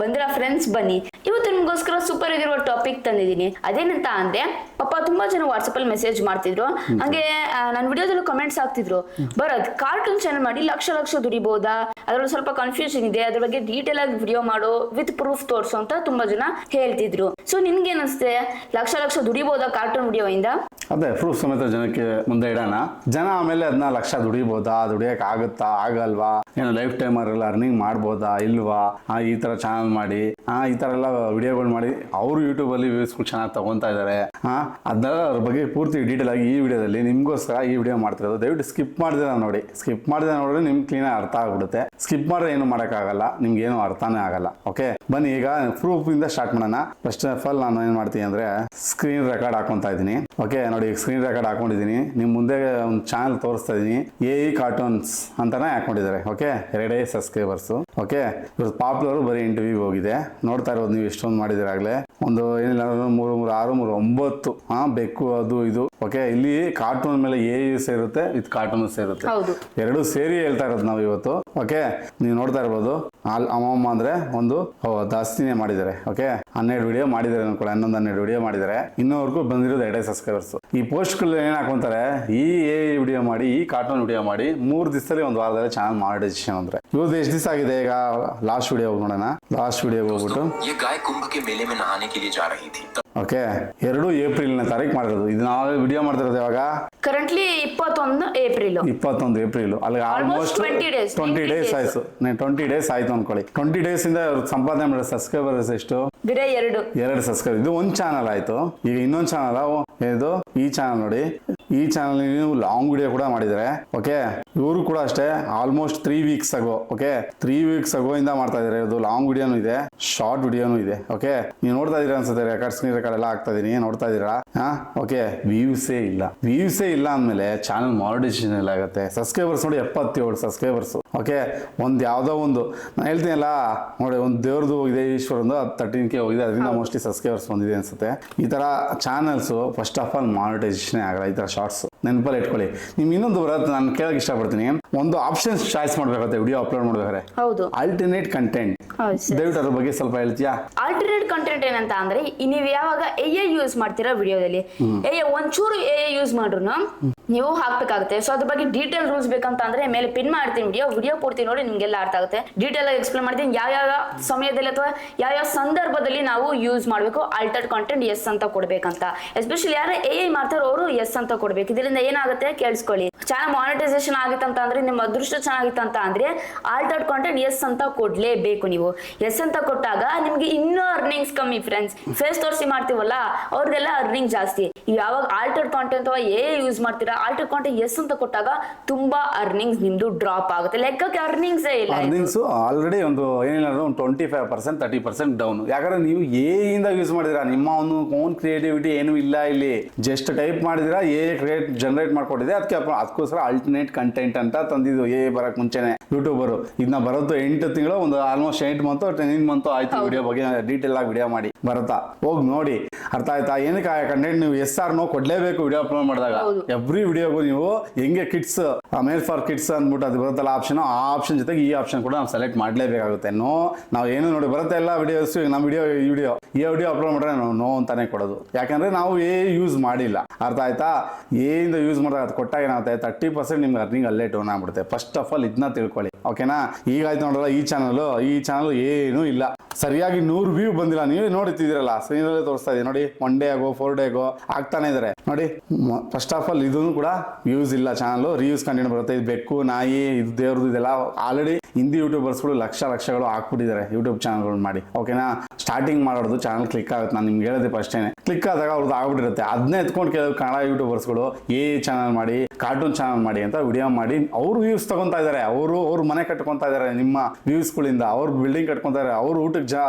ಬಂದಿರೋ ಫ್ರೆಂಡ್ಸ್ ಬನ್ನಿ. ಇವತ್ತು ನಿಮ್ಗೋಸ್ಕರ ಸೂಪರ್ ಆಗಿರುವ ಟಾಪಿಕ್ ತಂದಿದ್ದೀನಿ. ಅದೇನಂತ ಅಂದ್ರೆ ಪಾಪ ತುಂಬಾ ಜನ ವಾಟ್ಸಪ್ ಅಲ್ಲಿ ಮೆಸೇಜ್ ಮಾಡ್ತಿದ್ರು. ಹಂಗೆ ನನ್ನ ವಿಡಿಯೋದಲ್ಲೂ ಕಮೆಂಟ್ಸ್ ಆಗ್ತಿದ್ರು ಬರೋದ್ ಕಾರ್ಟೂನ್ ಚಾನಲ್ ಮಾಡಿ ಲಕ್ಷ ಲಕ್ಷ ದುಡಿಬಹುದಾ ಅದ್ರಲ್ಲಿ ಸ್ವಲ್ಪ ಕನ್ಫ್ಯೂಷನ್ ಇದೆ. ಅದ್ರ ಬಗ್ಗೆ ಡೀಟೇಲ್ ಆಗಿ ವಿಡಿಯೋ ಮಾಡೋ ವಿತ್ ಪ್ರೂಫ್ ತೋರ್ಸು ಅಂತ ತುಂಬಾ ಜನ ಹೇಳ್ತಿದ್ರು. ಸೊ ನಿನ್ಗೆ ಅನಿಸ್ತೆ ಲಕ್ಷ ಲಕ್ಷ ದುಡಿಬಹುದಾ ಕಾರ್ಟೂನ್ ವಿಡಿಯೋ ಇಂದ? ಅದೇ ಪ್ರೂಫ್ ಸಮೇತ ಜನಕ್ಕೆ ಮುಂದೆ ಇಡೋಣ. ಜನ ಆಮೇಲೆ ಅದನ್ನ ಲಕ್ಷ ದುಡಿಬೋದಾ? ದುಡಿಯಕ್ ಆಗುತ್ತಾ? ಆಗಲ್ವಾ? ಏನೋ ಲೈಫ್ ಟೈಮ್ ಅರ್ನಿಂಗ್ ಮಾಡ್ಬೋದಾ? ಇಲ್ವಾ? ಆ, ಈ ತರ ಚಾನಲ್ ಮಾಡಿ ಆ, ಈ ತರ ಎಲ್ಲ ವಿಡಿಯೋಗಳು ಮಾಡಿ ಅವರು ಯೂಟ್ಯೂಬ್ ಅಲ್ಲಿ ವ್ಯೂಸ್ಗಳು ಚೆನ್ನಾಗಿ ತೊಗೊತಾ ಇದಾರೆ. ಆ, ಅದನ್ನೆಲ್ಲ ಅದ್ರ ಬಗ್ಗೆ ಪೂರ್ತಿ ಡೀಟೇಲ್ ಆಗಿ ಈ ವಿಡಿಯೋದಲ್ಲಿ ನಿಮಗೋಸ್ಕರ ಈ ವಿಡಿಯೋ ಮಾಡ್ತಿರೋದು ದಯವಿಟ್ಟು ಸ್ಕಿಪ್ ಮಾಡಿದ್ರೆ ನೋಡಿ. ಸ್ಕಿಪ್ ಮಾಡಿದೆ ನೋಡಿದ್ರೆ ನಿಮ್ಗೆ ಕ್ಲೀನ್ ಅರ್ಥ ಆಗ್ಬಿಡುತ್ತೆ. ಸ್ಕಿಪ್ ಮಾಡಿದ್ರೆ ಏನು ಮಾಡೋಕ್ಕಾಗಲ್ಲ. ನಿಮ್ಗೆ ಏನು ಅರ್ಥನೇ ಆಗಲ್ಲ. ಓಕೆ ಬನ್ನಿ, ಈಗ ಪ್ರೂಫ್ ಇಂದ ಸ್ಟಾರ್ಟ್ ಮಾಡೋಣ. ಫಸ್ಟ್ ಆಫ್ ಆಲ್ ನಾನು ಏನು ಮಾಡ್ತೀನಿ ಅಂದ್ರೆ ಸ್ಕ್ರೀನ್ ರೆಕಾರ್ಡ್ ಹಾಕೊತಾ ಇದ್ದೀನಿ. ಓಕೆ ನೋಡಿ ಸ್ಕ್ರೀನ್ ರೆಕಾರ್ಡ್ ಹಾಕೊಂಡಿದ್ದೀನಿ. ನಿಮ್ಮ ಮುಂದೆ ಒಂದು ಚಾನಲ್ ತೋರಿಸ್ತಾ ಇದ್ದೀನಿ. ಎ ಇ ಕಾರ್ಟೂನ್ಸ್ ಅಂತಾನೆ ಹಾಕೊಂಡಿದ್ದಾರೆ. ಓಕೆ ಎರಡೇ ಸಬ್ಸ್ಕ್ರೈಬರ್ಸು ಓಕೆ ಇವ್ರದ್ದು ಪಾಪ್ಯುಲರ್ ಬರೀ ಇಂಟರ್ವ್ಯೂ ಹೋಗಿದೆ. ನೋಡ್ತಾ ಇರೋದು ನೀವು ಇಷ್ಟೊಂದು ಮಾಡಿದಿರಾಗ್ಲೇ ಒಂದು ಏನಿಲ್ಲ ಮೂರು ಮೂರು, ಆರು, ಮೂರು, ಒಂಬತ್ತು ಹಾ ಬೆಕ್ಕು ಅದು ಇದು. ಓಕೆ ಇಲ್ಲಿ ಕಾರ್ಟೂನ್ ಮೇಲೆ ಎ ಸೇರುತ್ತೆ ಇದು ಕಾರ್ಟೂನ್ ಸೇರುತ್ತೆ. ಎರಡು ಸೇರಿ ಹೇಳ್ತಾ ಇರೋದು ನಾವು ಇವತ್ತು ಓಕೆ? ನೀವು ನೋಡ್ತಾ ಇರ್ಬೋದು ಅಲ್ಲಿ ಅಮ್ಮಮ್ಮ ಅಂದ್ರೆ ಒಂದು ಜಾಸ್ತಿನೇ ಮಾಡಿದ್ದಾರೆ ಓಕೆ? ಹನ್ನೆರಡು ವಿಡಿಯೋ ಮಾಡಿದ್ದಾರೆ ಅನ್ಕೊಳ್ಳಿ ಹನ್ನೊಂದು ಹನ್ನೆರಡು ವಿಡಿಯೋ ಮಾಡಿದ್ದಾರೆ. ಇನ್ನೋವರೆಗೂ ಬಂದಿರೋದು ಎರಡೇ ಸಬ್ಸ್ಕ್ರೈಬರ್ಸ್ ಈ ಪೋಸ್ಟ್ಗಳು ಏನು ಹಾಕೊಂತಾರೆ ಈ ಎ ವಿಡಿಯೋ ಮಾಡಿ ಈ ಕಾರ್ಟೂನ್ ವಿಡಿಯೋ ಮಾಡಿ ಮೂರು ದಿವಸದಲ್ಲಿ ಒಂದು ವಾರದಲ್ಲಿ ಚಾನಲ್ ಮಾಡಿಷನ್ ಅಂದ್ರೆ. ಇವತ್ತು ಎಷ್ಟು ದಿವಸ ಆಗಿದೆ ಈಗ ಲಾಸ್ಟ್ ವಿಡಿಯೋ ನೋಡೋಣ. ಲಾಸ್ಟ್ ವಿಡಿಯೋ ಹೋಗ್ಬಿಟ್ಟು. ಓಕೆ ಎರಡು ಏಪ್ರಿಲ್ನ ತಾರೀಕು ಮಾಡಿರೋದು. ಇದು ನಾವು ವಿಡಿಯೋ ಮಾಡ್ತಿರೋದು ಯಾವಾಗ? ಕರೆಂಟ್ಲಿ ಇಪ್ಪತ್ತೊಂದು ಏಪ್ರಿಲ್ ಇಪ್ಪತ್ತೊಂದು ಏಪ್ರಿಲ್ ಅಲ್ಲಿ almost twenty days twenty 20 days ಆಯ್ತು. ಟ್ವೆಂಟಿ ಡೇಸ್ ಆಯ್ತು ಅನ್ಕೊಳ್ಳಿ. ಟ್ವೆಂಟಿ ಡೇಸ್ ಇಂದ ಸಂಪಾದನೆ ಮಾಡೋ ಸಬ್ಸ್ಕ್ರೈಬರ್ಸ್ ಎಷ್ಟು? ಬಿರೇ ಎರಡು. ಎರಡು ಸಬ್ಸ್ಕ್ರೈಬ್ ಇದು ಒಂದು ಚಾನಲ್ ಆಯ್ತು. ಈಗ ಇನ್ನೊಂದು ಚಾನಲ್ ಇದು ಈ ಚಾನಲ್ ನೋಡಿ. ಈ ಚಾನಲ್ ನೀವು ಲಾಂಗ್ ವಿಡಿಯೋ ಕೂಡ ಮಾಡಿದರೆ ಓಕೆ ಇವರು ಕೂಡ ಅಷ್ಟೇ almost three weeks ago okay three weeks ago ಇಂದ ಮಾಡ್ತಾ ಇದಾರೆ. ಇದು ಲಾಂಗ್ ವಿಡಿಯೋನು ಇದೆ ಶಾರ್ಟ್ ವಿಡಿಯೋನು ಇದೆ ಓಕೆ ನೀವು ನೋಡ್ತಾ ಇದೀರ ಅನ್ಸುತ್ತೆ ರೆಕಾರ್ಡ್ ಸ್ಕ್ರೀನ್ ರೆಕಾರ್ಡ್ ಎಲ್ಲ ಆಗ್ತಾ ಇದೀನಿ ನೋಡ್ತಾ ಇದೀರಾ ಹಾ? ಓಕೆ ವ್ಯೂಸೇ ಇಲ್ಲ. ವ್ಯೂಸೇ ಇಲ್ಲ ಅಂದ್ಮೇಲೆ ಚಾನಲ್ ಮಾನಿಟೈಸೇಷನ್ ಎಲ್ಲ ಆಗುತ್ತೆ. ಸಬ್ಸ್ಕ್ರೈಬರ್ಸ್ ನೋಡಿ ಎಪ್ಪತ್ತೇಳು ಸಬ್ಸ್ಕ್ರೈಬರ್ಸ್ ಓಕೆ ಒಂದು ಯಾವುದೋ ಒಂದು ನಾನು ಹೇಳ್ತೀನಲ್ಲ ನೋಡಿ ಒಂದು ದೇವ್ರದ್ದು ಹೋಗಿದೆ ಈಶ್ವರಂದು ಅದು ತರ್ಟೀನ್ ಕೆ ಹೋಗಿದೆ ಅದರಿಂದ ಮೋಸ್ಟ್ಲಿ ಸಬ್ಸ್ಕ್ರೈಬರ್ಸ್ ಬಂದಿದೆ ಅನ್ಸುತ್ತೆ. ಈ ಥರ channels first of all monetisation ಆಗಲ್ಲ ಈ ಥರ ಶಾರ್ಟ್ಸ್ ನೆನಪಲ್ಲಿ ಇಟ್ಕೊಳ್ಳಿ. ನಿಮ್ ಇನ್ನೊಂದು ಬರೋದು ನಾನು ಕೇಳಕ್ಕೆ ಇಷ್ಟಪಡ್ತೀನಿ. ಒಂದು ಆಪ್ಷನ್ಸ್ ಚಾಯ್ಸ್ ಮಾಡ್ಬೇಕಾಗುತ್ತೆ ವಿಡಿಯೋ ಅಪ್ಲೋಡ್ ಮಾಡ್ಬೇಕಾದ್ರೆ. ಹೌದು. ಆಲ್ಟರ್ನೇಟ್ ಕಂಟೆಂಟ್ ದಯವಿಟ್ಟು ಅದ್ರ ಬಗ್ಗೆ ಸ್ವಲ್ಪ ಹೇಳ್ತೀಯಾ? ಆಲ್ಟರ್ನೇಟ್ ಕಂಟೆಂಟ್ ಏನಂತ ಅಂದ್ರೆ ನೀವು ಯಾವಾಗ ಎ ಐ ಯೂಸ್ ಮಾಡ್ತೀರಾ ವಿಡಿಯೋದಲ್ಲಿ. ಎ ಒಂಚೂರು ಎ ಐ ಯೂಸ್ ಮಾಡ್ರು ನೀವು ಹಾಕ್ಬೇಕಾಗುತ್ತೆ. ಸೊ ಅದ್ರ ಬಗ್ಗೆ ಡೀಟೇಲ್ ರೂಲ್ಸ್ ಬೇಕಂತ ಅಂದ್ರೆ ಮೇಲೆ ಪಿನ್ ಮಾಡ್ತೀನಿ ವಿಡಿಯೋ ವಿಡಿಯೋ ಪೂರ್ತಿ ನೋಡಿ ನಿಮ್ಗೆಲ್ಲ ಅರ್ಥ ಆಗುತ್ತೆ. ಡೀಟೇಲ್ ಆಗಿ ಎಕ್ಸ್ಪ್ಲೇನ್ ಮಾಡ್ತೀನಿ ಯಾವ ಯಾವ ಸಮಯದಲ್ಲಿ ಅಥವಾ ಯಾವ ಯಾವ ಸಂದರ್ಭದಲ್ಲಿ ನಾವು ಯೂಸ್ ಮಾಡಬೇಕು ಆಲ್ಟರ್ಡ್ ಕಂಟೆಂಟ್ ಎಸ್ ಅಂತ ಕೊಡ್ಬೇಕಂತ. ಎಸ್ಪೆಷಲಿ ಯಾರು ಎ ಐ ಮಾಡ್ತಾರೋ ಅವರು ಎಸ್ ಅಂತ ಕೊಡ್ಬೇಕು. ಇದರಿಂದ ಏನಾಗುತ್ತೆ ಕೇಳಿಸ್ಕೊಳ್ಳಿ. ಚಾನಲ್ ಮಾನಿಟೈಸೇಷನ್ ಆಗಿತ್ತಂತ ಅಂದ್ರೆ ನಿಮ್ಮ ಅದೃಷ್ಟ ಚೆನ್ನಾಗಿತ್ತಂತ ಅಂದ್ರೆ ಆಲ್ಟರ್ಡ್ ಕಾಂಟೆಂಟ್ ಎಸ್ ಅಂತ ಕೊಡ್ಲೇಬೇಕು ನೀವು. ಎಸ್ ಅಂತ ಕೊಟ್ಟಾಗ ನಿಮ್ಗೆ ಇನ್ನೂ ಅರ್ನಿಂಗ್ಸ್ ಕಮ್ಮಿ ಫ್ರೆಂಡ್ಸ್ ಫೇಸ್ ತೋರಿಸಿ ಮಾಡ್ತೀವಲ್ಲ, ಅವ್ರಿಗೆಲ್ಲ ಅರ್ನಿಂಗ್ ಜಾಸ್ತಿ. ಯಾವಾಗ ಆಲ್ಟರ್ಡ್ ಕಾಂಟೆಂಟ್ ಅಥವಾ ಏ ಯೂಸ್ ಮಾಡ್ತೀರಾ ಆಲ್ಟರ್ ಕಾಂಟೆಂಟ್ ಎಸ್ ಅಂತ ಕೊಟ್ಟಾಗ ತುಂಬಾ ಅರ್ನಿಂಗ್ಸ್ ನಿಮ್ದು ಡ್ರಾಪ್ ಆಗುತ್ತೆ. ಲೆಕ್ಕಕ್ಕೆ ಅರ್ನಿಂಗ್ಸ್ ಇಲ್ಲ ಅರ್ನಿಂಗ್ಸ್ ಆಲ್ರೆಡಿ ಒಂದು ಏನಿಲ್ಲ ಒಂದು twenty five percent thirty percent down ಯಾಕಂದ್ರೆ ನೀವು ಏ ಇಂದ ಯೂಸ್ ಮಾಡಿದ್ರ ನಿಮ್ಮ ಒಂದು ಓನ್ ಕ್ರಿಯೇಟಿವಿಟಿ ಏನು ಇಲ್ಲ ಇಲ್ಲಿ. ಜಸ್ಟ್ ಟೈಪ್ ಮಾಡಿದ್ರ ಏ ಕ್ರಿಯೇಟ್ ಜನರೇಟ್ ಮಾಡ್ಕೊಟ್ಟಿದೆ ಅದಕ್ಕೆ ಅದಕ್ಕೋಸ್ಕರ ಅಲ್ಟರ್ನೇಟ್ ಕಂಟೆಂಟ್ ಅಂತ ತಂದಿದ್ದು ಏ ಬರಕ್ ಮುಂಚೆನೆ ಯೂಟ್ಯೂಬರು ಇದನ್ನ ಬರೋದು ಎಂಟು ತಿಂಗಳು ಒಂದು ಆಲ್ಮೋಸ್ಟ್ ಎಂಟು ಮಂತು ಟೆನ್ ಮಂತು ಆಯ್ತು ವಿಡಿಯೋ ಬಗ್ಗೆ ಡೀಟೇಲ್ ಆಗಿ ವಿಡಿಯೋ ಮಾಡಿ. ಬರುತ್ತಾ? ಹೋಗಿ ನೋಡಿ. ಅರ್ಥ ಆಯ್ತಾ? ಏನಕ್ಕೆ ಆ ಕಂಟೆಂಟ್ ನೀವು ಎಸ್ ಆರ್ ನೋ ಕೊಡ್ಲೇಬೇಕು ವಿಡಿಯೋ ಅಪ್ಲೋಡ್ ಮಾಡಿದಾಗ? ಎವ್ರಿ ವಿಡಿಯೋಗೂ ನೀವು ಹೆಂಗೆ ಕಿಡ್ಸ್ ಮೇಲ್ ಫಾರ್ ಕಿಡ್ಸ್ ಅಂದ್ಬಿಟ್ಟು ಅದು ಬರುತ್ತಲ್ಲ ಆಪ್ಷನ್ ಆ ಆಪ್ಷನ್ ಜೊತೆಗೆ ಈ ಆಪ್ಷನ್ ಕೂಡ ನಾವು ಸೆಲೆಕ್ಟ್ ಮಾಡಲೇಬೇಕಾಗುತ್ತೆ. ನೋ ನಾವು ಏನು ನೋಡಿ ಬರುತ್ತೆ ಎಲ್ಲ ವಿಡಿಯೋಸ್ ನಮ್ಮ ವಿಡಿಯೋ ಈ ವಿಡಿಯೋ ಈ ವಿಡಿಯೋ ಅಪ್ಲೋಡ್ ಮಾಡಿದ್ರೆ ನಾವು ನೋ ಅಂತಾನೆ ಕೊಡೋದು. ಯಾಕಂದ್ರೆ ನಾವು ಏ ಯೂಸ್ ಮಾಡಿಲ್ಲ. ಅರ್ಥ ಆಯ್ತಾ? ಏಯಿಂದ ಯೂಸ್ ಮಾಡಿದಾಗ ಅದು ಕೊಟ್ಟಾಗ ಏನಾಗುತ್ತೆ? ತರ್ಟಿ ಪರ್ಸೆಂಟ್ ನಿಮ್ಗೆ ಅರ್ನಿಂಗ್ ಅಲ್ಲೇ ಟೋನ್ ಆಗ್ಬಿಡುತ್ತೆ. ಫಸ್ಟ್ ಆಫ್ ಆಲ್ ಇದನ್ನ ತಿಳ್ಕೊಳ್ಳಿ. ಓಕೆನಾ ಈಗ ಆಯ್ತು ನೋಡಲ್ಲ ಈ ಚಾನಲ್ ಈ ಚಾನಲ್ ಏನೂ ಇಲ್ಲ. ಸರಿಯಾಗಿ ನೂರು ವ್ಯೂ ಬಂದಿಲ್ಲ. ನೀವೇ ನೋಡ್ತಿದ್ದೀರಲ್ಲ ಸ್ಕ್ರೀನಲ್ಲೇ ತೋರಿಸ್ತಾ ಇದೆ ನೋಡಿ ಒನ್ ಡೇ ಆಗೋ ಫೋರ್ ಡೇ ಆಗೋ ಆಗ್ತಾನೆ ಇದಾರೆ. ನೋಡಿ ಫಸ್ಟ್ ಆಫ್ ಆಲ್ ಇದೂ ಕೂಡ ವ್ಯೂಸ್ ಇಲ್ಲ ಚಾನಲ್ ರಿವ್ಯೂಸ್ ಕಂಟೆಂಟ್ ಬರುತ್ತೆ. ಇದು ಬೆಕ್ಕು, ನಾಯಿ, ಇದು ದೇವ್ರದ್ದು ಇದೆಲ್ಲ ಆಲ್ರೆಡಿ ಹಿಂದಿ ಯೂಟ್ಯೂಬರ್ಸ್ಗಳು ಲಕ್ಷ ಲಕ್ಷಗಳು ಹಾಕ್ಬಿಟ್ಟಿದ್ದಾರೆ ಯೂಟ್ಯೂಬ್ ಚಾನಲ್ಗಳು ಮಾಡಿ. ಓಕೆನಾ ಸ್ಟಾರ್ಟಿಂಗ್ ಮಾಡೋದು ಚಾನಲ್ ಕ್ಲಿಕ್ ಆಗುತ್ತೆ. ನಾನು ನಿಮ್ಗೆ ಹೇಳಿದೆ ಫಸ್ಟೇನೆ ಕ್ಲಿಕ್ ಆದಾಗ ಅವ್ರದ್ದು ಆಗ್ಬಿಟ್ಟಿರುತ್ತೆ. ಅದನ್ನೇ ಎತ್ಕೊಂಡು ಕೆಲವು ಕನ್ನಡ ಯೂಟ್ಯೂಬರ್ಸ್ಗಳು ಏ ಚಾನಲ್ ಮಾಡಿ ಕಾರ್ಟೂನ್ ಚಾನಲ್ ಮಾಡಿ ಅಂತ ವಿಡಿಯೋ ಮಾಡಿ, ಅವ್ರು ವ್ಯೂಸ್ ತಗೊಂತ ಇದ್ದಾರೆ. ಅವರು, ಅವ್ರ ಮನೆ ಕಟ್ಕೊತಾ ಇದ್ದಾರೆ ನಿಮ್ಮ ವ್ಯೂಸ್ಗಳಿಂದ ಅವ್ರ ಬಿಲ್ಡಿಂಗ್ ಕಟ್ಕೊಂತಾರೆ ಇದ್ದಾರೆ. ಅವ್ರು ಊಟಕ್ಕೆ ಜಾ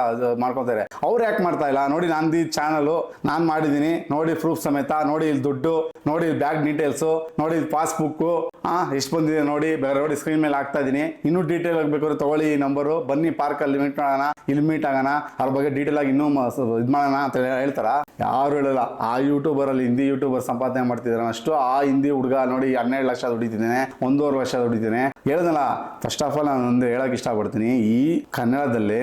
ಮಾಡ್ಕೊತಾರೆ. ಅವ್ರು ಯಾಕೆ ಮಾಡ್ತಾ ಇಲ್ಲ? ನೋಡಿ ನಂದು ಚಾನಲು ನಾನು ಮಾಡಿದ್ದೀನಿ. ನೋಡಿ ಪ್ರೂಫ್ ಸಮೇತ, ನೋಡಿ ಇಲ್ಲಿ ದುಡ್ಡು, ನೋಡಿ ಇಲ್ಲಿ ಬ್ಯಾಗ್ ಡೀಟೇಲ್ಸು ನೋಡಿ ಇಲ್ಲಿ ಪಾಸ್ಬುಕ್ಕು ಆ ಎಷ್ಟು ಬಂದಿದೆ ನೋಡಿ, ಬೇರೆ ನೋಡಿ ಸ್ಕ್ರೀನ್ ಮೇಲೆ ಹಾಕ್ತಾ ಇದೀನಿ. ಇನ್ನೂ ಡೀಟೇಲ್ ಆಗಿ ಬೇಕಾದ್ರೆ ತಗೊಳ್ಳಿ ಈ ನಂಬರು ಬನ್ನಿ ಪಾರ್ಕಲ್ಲಿ ಮೀಟ್ ಮಾಡೋಣ, ಇಲ್ಲಿ ಮೀಟ್ ಆಗೋಣ. ಅದ್ರ ಬಗ್ಗೆ ಡೀಟೇಲ್ ಆಗಿ ಇನ್ನೂ ಇದು ಮಾಡೋಣ ಅಂತ ಹೇಳಿ ಹೇಳ್ತಾರ. ಯಾರು ಹೇಳಲ್ಲ. ಆ ಯೂಟ್ಯೂಬರ್ ಅಲ್ಲಿ ಹಿಂದಿ ಯೂಟ್ಯೂಬರ್ ಸಂಪಾದನೆ ಮಾಡ್ತಿದಾರೆ ಅಷ್ಟು ಆ ಹಿಂದಿ ಹುಡುಗ ನೋಡಿ ಹನ್ನೆರಡು ಲಕ್ಷ ದುಡಿತಿದ್ದೇನೆ, ಒಂದೂವರೆ ವರ್ಷ ದುಡಿತೇನೆ ಹೇಳ್ದಲ್ಲ ಫಸ್ಟ್ ಆಫ್ ಆಲ್ ನಾನು ಒಂದು ಹೇಳಕ್ ಇಷ್ಟಪಡ್ತೀನಿ. ಈ ಕನ್ನಡದಲ್ಲಿ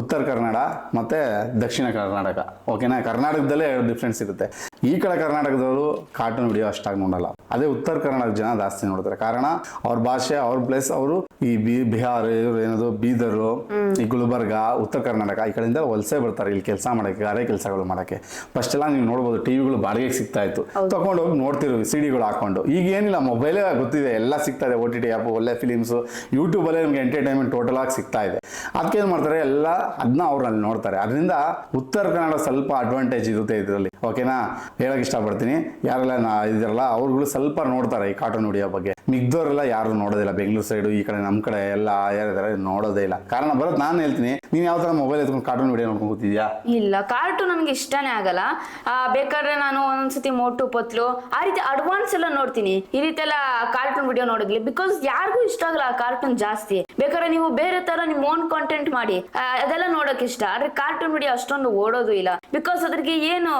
ಉತ್ತರ ಕರ್ನಾಟಕ ಮತ್ತೆ ದಕ್ಷಿಣ ಕರ್ನಾಟಕ. ಓಕೆನಾ ಕರ್ನಾಟಕದಲ್ಲೇ ಎರಡು ಡಿಫ್ರೆನ್ಸ್ ಇರುತ್ತೆ. ಈ ಕಡೆ ಕರ್ನಾಟಕದವರು ಕಾರ್ಟೂನ್ ವಿಡಿಯೋ ಅಷ್ಟಾಗಿ ನೋಡಲ್ಲ. ಅದೇ ಉತ್ತರ ಕರ್ನಾಟಕ ಜನ ಜಾಸ್ತಿ ನೋಡ್ತಾರೆ. ಕಾರಣ ಅವ್ರ ಭಾಷೆ ಅವ್ರ ಪ್ಲೇಸ್ ಅವರು ಈ ಬಿ ಬಿಹಾರ್ ಇವ್ರು ಏನದು ಬೀದರು ಈ ಗುಲ್ಬರ್ಗ ಉತ್ತರ ಕರ್ನಾಟಕ ಈ ಕಡೆಯಿಂದ ವಲಸೆ ಬರ್ತಾರೆ. ಇಲ್ಲಿ ಕೆಲಸ ಮಾಡಕ್ಕೆ ಗಾರೆ ಕೆಲಸಗಳು ಮಾಡಕ್ಕೆ. ಫಸ್ಟ್ ಎಲ್ಲ ನೀವು ನೋಡ್ಬೋದು ಟಿವಿಗಳು ಬಾಡಿಗೆಗೆ ಸಿಗ್ತಾ ಇತ್ತು. ತಗೊಂಡು ಹೋಗಿ ನೋಡ್ತಿರೋ ಸಿಡಿಗಳು ಹಾಕೊಂಡು. ಈಗ ಏನಿಲ್ಲ ಮೊಬೈಲೇ ಗೊತ್ತಿದೆ ಎಲ್ಲ ಸಿಗ್ತಾ ಇದೆ ಓ ಟಿ ಟಿ ಆ್ಯಪ್ ಒಳ್ಳೆ ಫಿಲಿಮ್ಸು ಯೂಟ್ಯೂಬಲ್ಲೇ ನಿಮ್ಗೆ ಎಂಟರ್ಟೈನ್ಮೆಂಟ್ ಟೋಟಲ್ ಆಗಿ ಸಿಗ್ತಾ ಇದೆ. ಅದಕ್ಕೆ ಏನು ಮಾಡ್ತಾರೆ ಎಲ್ಲ ಅದನ್ನ ಅವ್ರಲ್ಲಿ ನೋಡ್ತಾರೆ. ಅದರಿಂದ ಉತ್ತರ ಕನ್ನಡ ಸ್ವಲ್ಪ ಅಡ್ವಾಂಟೇಜ್ ಇರುತ್ತೆ ಇದರಲ್ಲಿ. ಓಕೆನಾ ಹೇಳಕ್ ಇಷ್ಟಪಡ್ತೀನಿ. ಯಾರೆಲ್ಲ ನಾ ಇದಿರಲ್ಲ, ಅವ್ರುಗಳು ಸ್ವಲ್ಪ ನೋಡ್ತಾರೆ ಈ ಕಾಟನ್ ಹುಡಿಯೋ ಬಗ್ಗೆ. ಮಿಗ್ದವರೆಲ್ಲ ಯಾರು ನೋಡೋದಿಲ್ಲ. ಬೆಂಗಳೂರು ಸೈಡು ಈ ಕಡೆ ನಮ್ಮ ಕಡೆ ಎಲ್ಲ ಯಾರಿದ್ದಾರೆ ನೋಡೋದೇ ಇಲ್ಲ. ಕಾರಣ ಬರೋದು ನಾನು ಹೇಳ್ತೀನಿ ನೀನು ಯಾವ ಥರ ಮೊಬೈಲ್ ಎತ್ಕೊಂಡು ಕಾರ್ಟೂನ್ ವಿಡಿಯೋ ನೋಡ್ಕೊಂಡು ಕೂತಿದ್ಯಾ? ಇಲ್ಲ ಕಾರ್ಟೂನ್ ನನಗೆ ಇಷ್ಟನೇ ಆಗಲ್ಲ. ಆ, ಬೇಕಾದ್ರೆ ನಾನು ಒಂದೊಂದ್ಸತಿ ಮೋಟು ಪತ್ಲು ಆ ರೀತಿ ಅಡ್ವಾನ್ಸ್ ಎಲ್ಲ ನೋಡ್ತೀನಿ. ಈ ರೀತಿ ಎಲ್ಲ ಕಾರ್ಟೂನ್ ವಿಡಿಯೋ ನೋಡಿದ್ಲಿ ಬಿಕಾಸ್ ಯಾರಿಗೂ ಇಷ್ಟ ಆಗಲ್ಲ ಆ ಕಾರ್ಟೂನ್ ಜಾಸ್ತಿ. ಬೇಕಾದ್ರೆ ನೀವು ಬೇರೆ ತರ ನಿಮ್ ಓನ್ ಕಾಂಟೆಂಟ್ ಮಾಡಿ. ಆ, ಅದೆಲ್ಲ ನೋಡಕ್ ಇಷ್ಟ. ಆದ್ರೆ ಕಾರ್ಟೂನ್ ವಿಡಿಯೋ ಅಷ್ಟೊಂದು ಓಡೋದು ಇಲ್ಲ. ಬಿಕಾಸ್ ಅದ್ರಿಗೆ ಏನು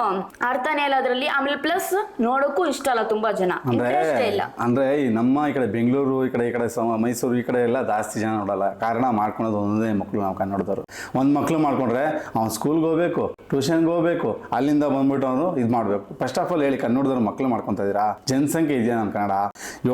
ಅರ್ಥನೇ ಇಲ್ಲ ಅದರಲ್ಲಿ. ಆಮೇಲೆ ಪ್ಲಸ್ ನೋಡೋಕ್ಕೂ ಇಷ್ಟ ಅಲ್ಲ ತುಂಬಾ ಜನ. ಅಂದ್ರೆ ಇಂಟ್ರೆಸ್ಟ್ ಇಲ್ಲ. ಅಂದ್ರೆ ಈ ನಮ್ಮ ಈ ಕಡೆ ಬೆಂಗಳೂರು, ಈ ಕಡೆ ಈ ಕಡೆ ಮೈಸೂರು, ಈ ಕಡೆ ಎಲ್ಲ ಜಾಸ್ತಿ ಜನ ನೋಡಲ್ಲ. ಕಾರಣ ಮಾಡ್ಕೊಳೋದು ಒಂದೇ ಮಕ್ಕಳು ನಾವು ಕನ್ನಡದವರು ಒಂದು ಮಕ್ಕಳು ಮಾಡ್ಕೊಂಡ್ರೆ ಅವ್ನು ಸ್ಕೂಲ್ಗೆ ಹೋಗ್ಬೇಕು ಟ್ಯೂಷನ್ಗೆ ಹೋಗ್ಬೇಕು, ಅಲ್ಲಿಂದ ಬಂದ್ಬಿಟ್ಟು ಅವನು ಇದು ಮಾಡಬೇಕು. ಫಸ್ಟ್ ಆಫ್ ಆಲ್ ಹೇಳಿ ಕನ್ನಡದವ್ರು ಮಕ್ಕಳು ಮಾಡ್ಕೊಂತ ಇದೀರಾ ಜನಸಂಖ್ಯೆ ಇದೆಯಾ ನಮ್ಮ ಕನ್ನಡ?